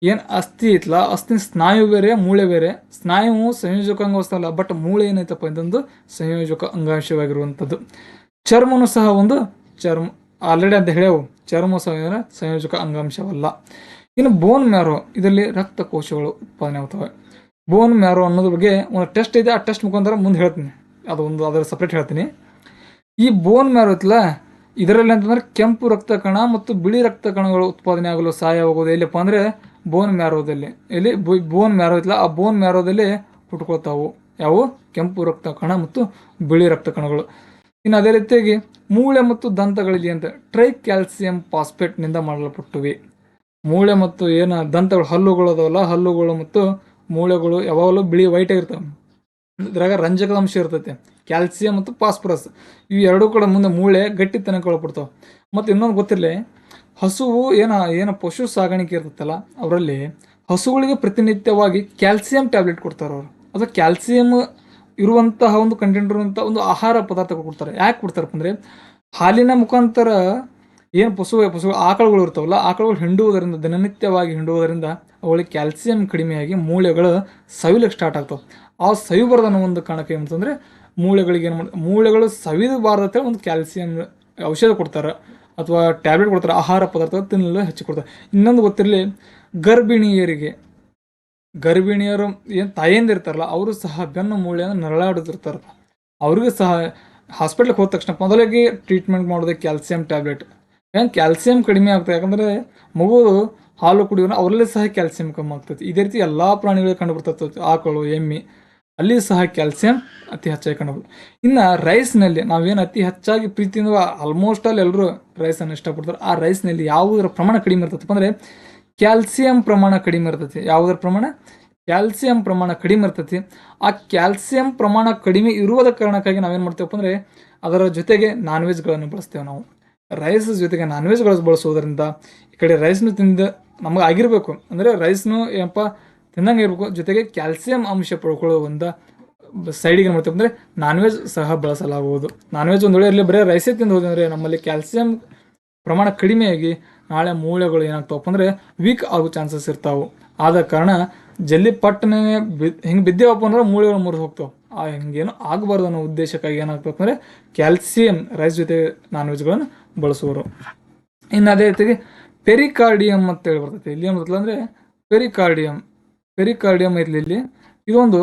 Speaker 1: ಏನು ಅಸ್ಥಿ ಐತಲ್ಲ ಅಸ್ಥಿ ಸ್ನಾಯು ಬೇರೆ, ಮೂಳೆ ಬೇರೆ. ಸ್ನಾಯು ಸಂಯೋಜಕ ಅಂಗವಸ್ತಲ್ಲ ಬಟ್ ಮೂಳೆ ಏನೈತಪ್ಪ ಇದೊಂದು ಸಂಯೋಜಕ ಅಂಗಾಂಶವಾಗಿರುವಂಥದ್ದು. ಚರ್ಮನು ಸಹ ಒಂದು ಚರ್ಮ ಆಲ್ರೆಡಿ ಅಂತ ಹೇಳ್ಯಾವು ಚರ್ಮ ಸಂಯೋಜನ ಸಂಯೋಜಕ ಅಂಗಾಂಶವಲ್ಲ. ಇನ್ನು ಬೋನ್ ಮ್ಯಾರೋ ಇದರಲ್ಲಿ ರಕ್ತ ಕೋಶಗಳು ಉತ್ಪಾದನೆ ಆಗ್ತವೆ. ಬೋನ್ ಮ್ಯಾರೋ ಅನ್ನೋದ್ರ ಬಗ್ಗೆ ಒಂದು ಟೆಸ್ಟ್ ಇದೆ, ಆ ಟೆಸ್ಟ್ ಮುಖಾಂತರ ಮುಂದೆ ಹೇಳ್ತೀನಿ. ಅದು ಒಂದು ಅದರ ಸಪ್ರೇಟ್ ಹೇಳ್ತೀನಿ. ಈ ಬೋನ್ ಮ್ಯಾರೋ ಐತಲ್ಲ, ಇದರಲ್ಲಿ ಅಂತಂದ್ರೆ ಕೆಂಪು ರಕ್ತ ಕಣ ಮತ್ತು ಬಿಳಿ ರಕ್ತ ಕಣಗಳು ಉತ್ಪಾದನೆ ಆಗಲು ಸಹಾಯವಾಗೋದು ಎಲ್ಲಿಪ್ಪ ಅಂದರೆ ಬೋನ್ ಮ್ಯಾರೋದಲ್ಲಿ ಎಲ್ಲಿ? ಬೋನ್ ಮ್ಯಾರೋ ಐತಲ್ಲ, ಆ ಬೋನ್ ಮ್ಯಾರೋದಲ್ಲಿ ಹುಟ್ಕೊಳ್ತಾವು. ಯಾವುವು ಕೆಂಪು ರಕ್ತ ಕಣ ಮತ್ತು ಬಿಳಿ ರಕ್ತ ಕಣಗಳು ಇನ್ನು ಅದೇ ರೀತಿಯಾಗಿ ಮೂಳೆ ಮತ್ತು ದಂತಗಳಲ್ಲಿ ಅಂತ ಟ್ರೈ ಕ್ಯಾಲ್ಸಿಯಂ ಫಾಸ್ಫೇಟ್ನಿಂದ ಮಾಡಲ್ಪಟ್ಟಿವೆ. ಮೂಳೆ ಮತ್ತು ಏನು ದಂತಗಳು, ಹಲ್ಲುಗಳು ಅದಾವಲ್ಲ, ಹಲ್ಲುಗಳು ಮತ್ತು ಮೂಳೆಗಳು ಯಾವಾಗಲೂ ಬಿಳಿ ವೈಟ್ ಆಗಿರ್ತವೆ. ಇದ್ರಾಗ ರಂಜಕದ ಅಂಶ ಇರ್ತೈತೆ. ಕ್ಯಾಲ್ಸಿಯಂ ಮತ್ತು ಫಾಸ್ಫರಸ್, ಇವು ಎರಡೂ ಕಡೆ ಮುಂದೆ ಮೂಳೆ ಗಟ್ಟಿತನಕ್ಕೆ ಒಳಪಡ್ತಾವೆ. ಮತ್ತು ಇನ್ನೊಂದು ಗೊತ್ತಿರಲಿ, ಹಸುವು ಏನ, ಏನು ಪಶು ಸಾಗಾಣಿಕೆ ಇರ್ತೈತಲ್ಲ, ಅವರಲ್ಲಿ ಹಸುಗಳಿಗೆ ಪ್ರತಿನಿತ್ಯವಾಗಿ ಕ್ಯಾಲ್ಸಿಯಂ ಟ್ಯಾಬ್ಲೆಟ್ ಕೊಡ್ತಾರೆ ಅವರು. ಅದು ಕ್ಯಾಲ್ಸಿಯಂ ಇರುವಂತಹ ಒಂದು ಕಂಟೆಂಟ್ ಇರುವಂಥ ಒಂದು ಆಹಾರ ಪದಾರ್ಥಗಳು ಕೊಡ್ತಾರೆ. ಯಾಕೆ ಕೊಡ್ತಾರಪ್ಪ ಅಂದರೆ ಹಾಲಿನ ಮುಖಾಂತರ ಏನು ಪಶು ಪಶು ಆಕಳುಗಳು ಇರ್ತಾವಲ್ಲ, ಆಕಳುಗಳು ಹಿಂಡುವುದರಿಂದ, ದಿನನಿತ್ಯವಾಗಿ ಹಿಂಡುವುದರಿಂದ ಅವುಗಳಿಗೆ ಕ್ಯಾಲ್ಸಿಯಂ ಕಡಿಮೆಯಾಗಿ ಮೂಳೆಗಳು ಸವಿಲಕ್ಕೆ ಸ್ಟಾರ್ಟ್ ಆಗ್ತಾವೆ. ಆ ಸವಿ ಅನ್ನೋ ಒಂದು ಕಾರಣಕ್ಕೆ ಏನಂತಂದರೆ ಮೂಳೆಗಳಿಗೆ ಏನು ಮಾಡಿ ಮೂಳೆಗಳು ಸವಿದಬಾರ್ದಂತೇಳಿ ಒಂದು ಕ್ಯಾಲ್ಸಿಯಂ ಔಷಧ ಕೊಡ್ತಾರೆ ಅಥವಾ ಟ್ಯಾಬ್ಲೆಟ್ ಕೊಡ್ತಾರೆ, ಆಹಾರ ಪದಾರ್ಥ ತಿನ್ನಲು ಹೆಚ್ಚು ಕೊಡ್ತಾರೆ. ಇನ್ನೊಂದು ಗೊತ್ತಿರಲಿ ಗರ್ಭಿಣಿಯರಿಗೆ ಗರ್ಭಿಣಿಯರು ಏನು ತಾಯಂದಿರ್ತಾರಲ್ಲ ಅವರು ಸಹ ಬೆನ್ನು ಮೂಳೆಯನ್ನು ನರಳಾಡುತ್ತಿರ್ತಾರೆ ಅವ್ರಿಗೂ ಸಹ ಹಾಸ್ಪಿಟ್ಲಿಗೆ ಹೋದ ತಕ್ಷಣ ಮೊದಲಿಗೆ ಟ್ರೀಟ್ಮೆಂಟ್ ಮಾಡೋದು ಕ್ಯಾಲ್ಸಿಯಂ ಟ್ಯಾಬ್ಲೆಟ್ ಏನು ಕ್ಯಾಲ್ಸಿಯಂ ಕಡಿಮೆ ಆಗ್ತದೆ, ಯಾಕಂದರೆ ಮಗು ಹಾಲು ಕುಡಿಯೋಣ ಅವರಲ್ಲಿ ಸಹ ಕ್ಯಾಲ್ಸಿಯಂ ಕಮ್ಮಿ ಆಗ್ತೈತಿ ಇದೇ ರೀತಿ ಎಲ್ಲ ಪ್ರಾಣಿಗಳಿಗೆ ಕಂಡು ಬರ್ತೈತೆ ಆಕಳು, ಎಮ್ಮೆ, ಅಲ್ಲಿ ಸಹ ಕ್ಯಾಲ್ಸಿಯಂ ಅತಿ ಹೆಚ್ಚಾಗಿ ಕಂಡುಬರ್ತದೆ. ಇನ್ನು ರೈಸ್ನಲ್ಲಿ ನಾವೇನು ಅತಿ ಹೆಚ್ಚಾಗಿ ಪ್ರೀತಿಯಿಂದ ಆಲ್ಮೋಸ್ಟ್ ಆಲ್ ಎಲ್ಲರೂ ರೈಸನ್ನು ಇಷ್ಟಪಡ್ತಾರೆ. ಆ ರೈಸ್ನಲ್ಲಿ ಯಾವುದರ ಪ್ರಮಾಣ ಕಡಿಮೆ ಇರ್ತೈತಪ್ಪ ಅಂದರೆ ಕ್ಯಾಲ್ಸಿಯಂ ಪ್ರಮಾಣ ಕಡಿಮೆ ಇರ್ತೈತಿ. ಯಾವುದರ ಪ್ರಮಾಣ? ಕ್ಯಾಲ್ಸಿಯಂ ಪ್ರಮಾಣ ಕಡಿಮೆ ಇರ್ತೈತಿ. ಆ ಕ್ಯಾಲ್ಸಿಯಂ ಪ್ರಮಾಣ ಕಡಿಮೆ ಇರುವುದ ಕಾರಣಕ್ಕಾಗಿ ನಾವೇನು ಮಾಡ್ತೇವಪ್ಪ ಅಂದರೆ, ಅದರ ಜೊತೆಗೆ ನಾನ್ ವೆಜ್ಗಳನ್ನು ಬಳಸ್ತೇವೆ ನಾವು. ರೈಸ್ ಜೊತೆಗೆ ನಾನ್ ವೆಜ್ಗಳು ಬಳಸೋದ್ರಿಂದ ಈ ಕಡೆ ರೈಸ್ನು ತಿಂದ ನಮಗೆ ಆಗಿರಬೇಕು. ಅಂದರೆ ರೈಸ್ನು ಏನಪ್ಪ ತಿನ್ನಂಗೆ ಇರಬೇಕು. ಜೊತೆಗೆ ಕ್ಯಾಲ್ಸಿಯಂ ಅಂಶ ಪಡ್ಕೊಳ್ಳೋ ಒಂದು ಸೈಡಿಗೆ ಏನು ಮಾಡ್ತೇವೆ ಅಂದರೆ ನಾನ್ ವೆಜ್ ಸಹ ಬಳಸಲಾಗುವುದು. ನಾನ್ ವೆಜ್ ಒಂದು ವೇಳೆ ಇರಲಿ, ಬರೀ ರೈಸೇ ತಿಂದು ಹೋದಂದರೆ ನಮ್ಮಲ್ಲಿ ಕ್ಯಾಲ್ಸಿಯಂ ಪ್ರಮಾಣ ಕಡಿಮೆಯಾಗಿ ನಾಳೆ ಮೂಳೆಗಳು ಏನಾಗ್ತಾವಪ್ಪ ಅಂದರೆ ವೀಕ್ ಆಗೋ ಚಾನ್ಸಸ್ ಇರ್ತಾವೆ. ಆದ ಕಾರಣ ಜಲ್ಲಿ ಪಟ್ಟನೆ ಬಿ ಹಿಂಗೆ ಬಿದ್ದೇವಪ್ಪ ಅಂದ್ರೆ ಮೂಳೆಗಳು ಮುರಿದು ಹೋಗ್ತಾವೆ. ಆ, ಹಿಂಗೇನು ಆಗಬಾರ್ದು ಅನ್ನೋ ಉದ್ದೇಶಕ್ಕಾಗಿ ಏನಾಗ್ತಪ್ಪ ಅಂದರೆ ಕ್ಯಾಲ್ಸಿಯಂ ರೈಸ್ ಜೊತೆ ನಾನ್ ವೆಜ್ಗಳನ್ನು ಬಳಸುವರು. ಇನ್ನು ಅದೇ ರೀತಿಗೆ ಪೆರಿಕಾರ್ಡಿಯಂ ಅಂತ ಹೇಳಿ ಬರ್ತೈತೆ. ಇಲ್ಲಿ ಏನು ಬರ್ತಲ್ಲ ಅಂದರೆ ಪೆರಿಕಾರ್ಡಿಯಂ ಪೆರಿಕಾರ್ಡಿಯಂ ಐತ್ಲಿ ಇಲ್ಲಿ. ಇದೊಂದು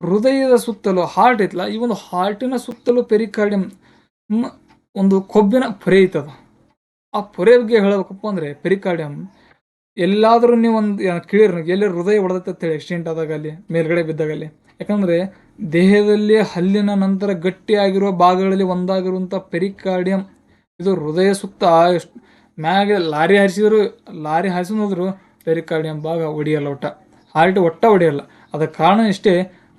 Speaker 1: ಹೃದಯದ ಸುತ್ತಲೂ ಹಾರ್ಟ್ ಐತಲ್ಲ, ಈ ಒಂದು ಹಾರ್ಟಿನ ಸುತ್ತಲೂ ಪೆರಿಕಾರ್ಡಿಯಂ ಒಂದು ಕೊಬ್ಬಿನ ಪೊರೆ ಐತದ. ಆ ಪೊರೆ ಬಗ್ಗೆ ಹೇಳಬೇಕಪ್ಪ ಅಂದರೆ ಪೆರಿಕಾರ್ಡಿಯಂ, ಎಲ್ಲಾದರೂ ನೀವು ಒಂದು ಕೇಳಿರಿ ಎಲ್ಲಿ ಹೃದಯ ಹೊಡೆದತ್ತೆ ಅಂತೇಳಿ ಆಕ್ಸಿಡೆಂಟ್ ಆದಾಗ ಅಲ್ಲಿ, ಮೇಲ್ಗಡೆ ಬಿದ್ದಾಗ ಅಲ್ಲಿ. ಯಾಕಂದರೆ ದೇಹದಲ್ಲಿ ಹಲ್ಲಿನ ನಂತರ ಗಟ್ಟಿಯಾಗಿರುವ ಭಾಗಗಳಲ್ಲಿ ಒಂದಾಗಿರುವಂಥ ಪೆರಿಕಾರ್ಡಿಯಂ, ಇದು ಹೃದಯ ಸುತ್ತ ಮ್ಯಾಗೆ ಲಾರಿ ಹಾರಿಸಿದ್ರು ಲಾರಿ ಹಾರಿಸಿದ್ರು ಹೋದ್ರು ಪೆರಿಕಾರ್ಡಿಯಂ ಭಾಗ ಹೊಡಿಯಲ್ಲ ಒಟ್ಟ. ಹಾರ್ಟ್ ಒಟ್ಟ ಹೊಡೆಯಲ್ಲ ಅದಕ್ಕೆ ಕಾರಣ ಇಷ್ಟೇ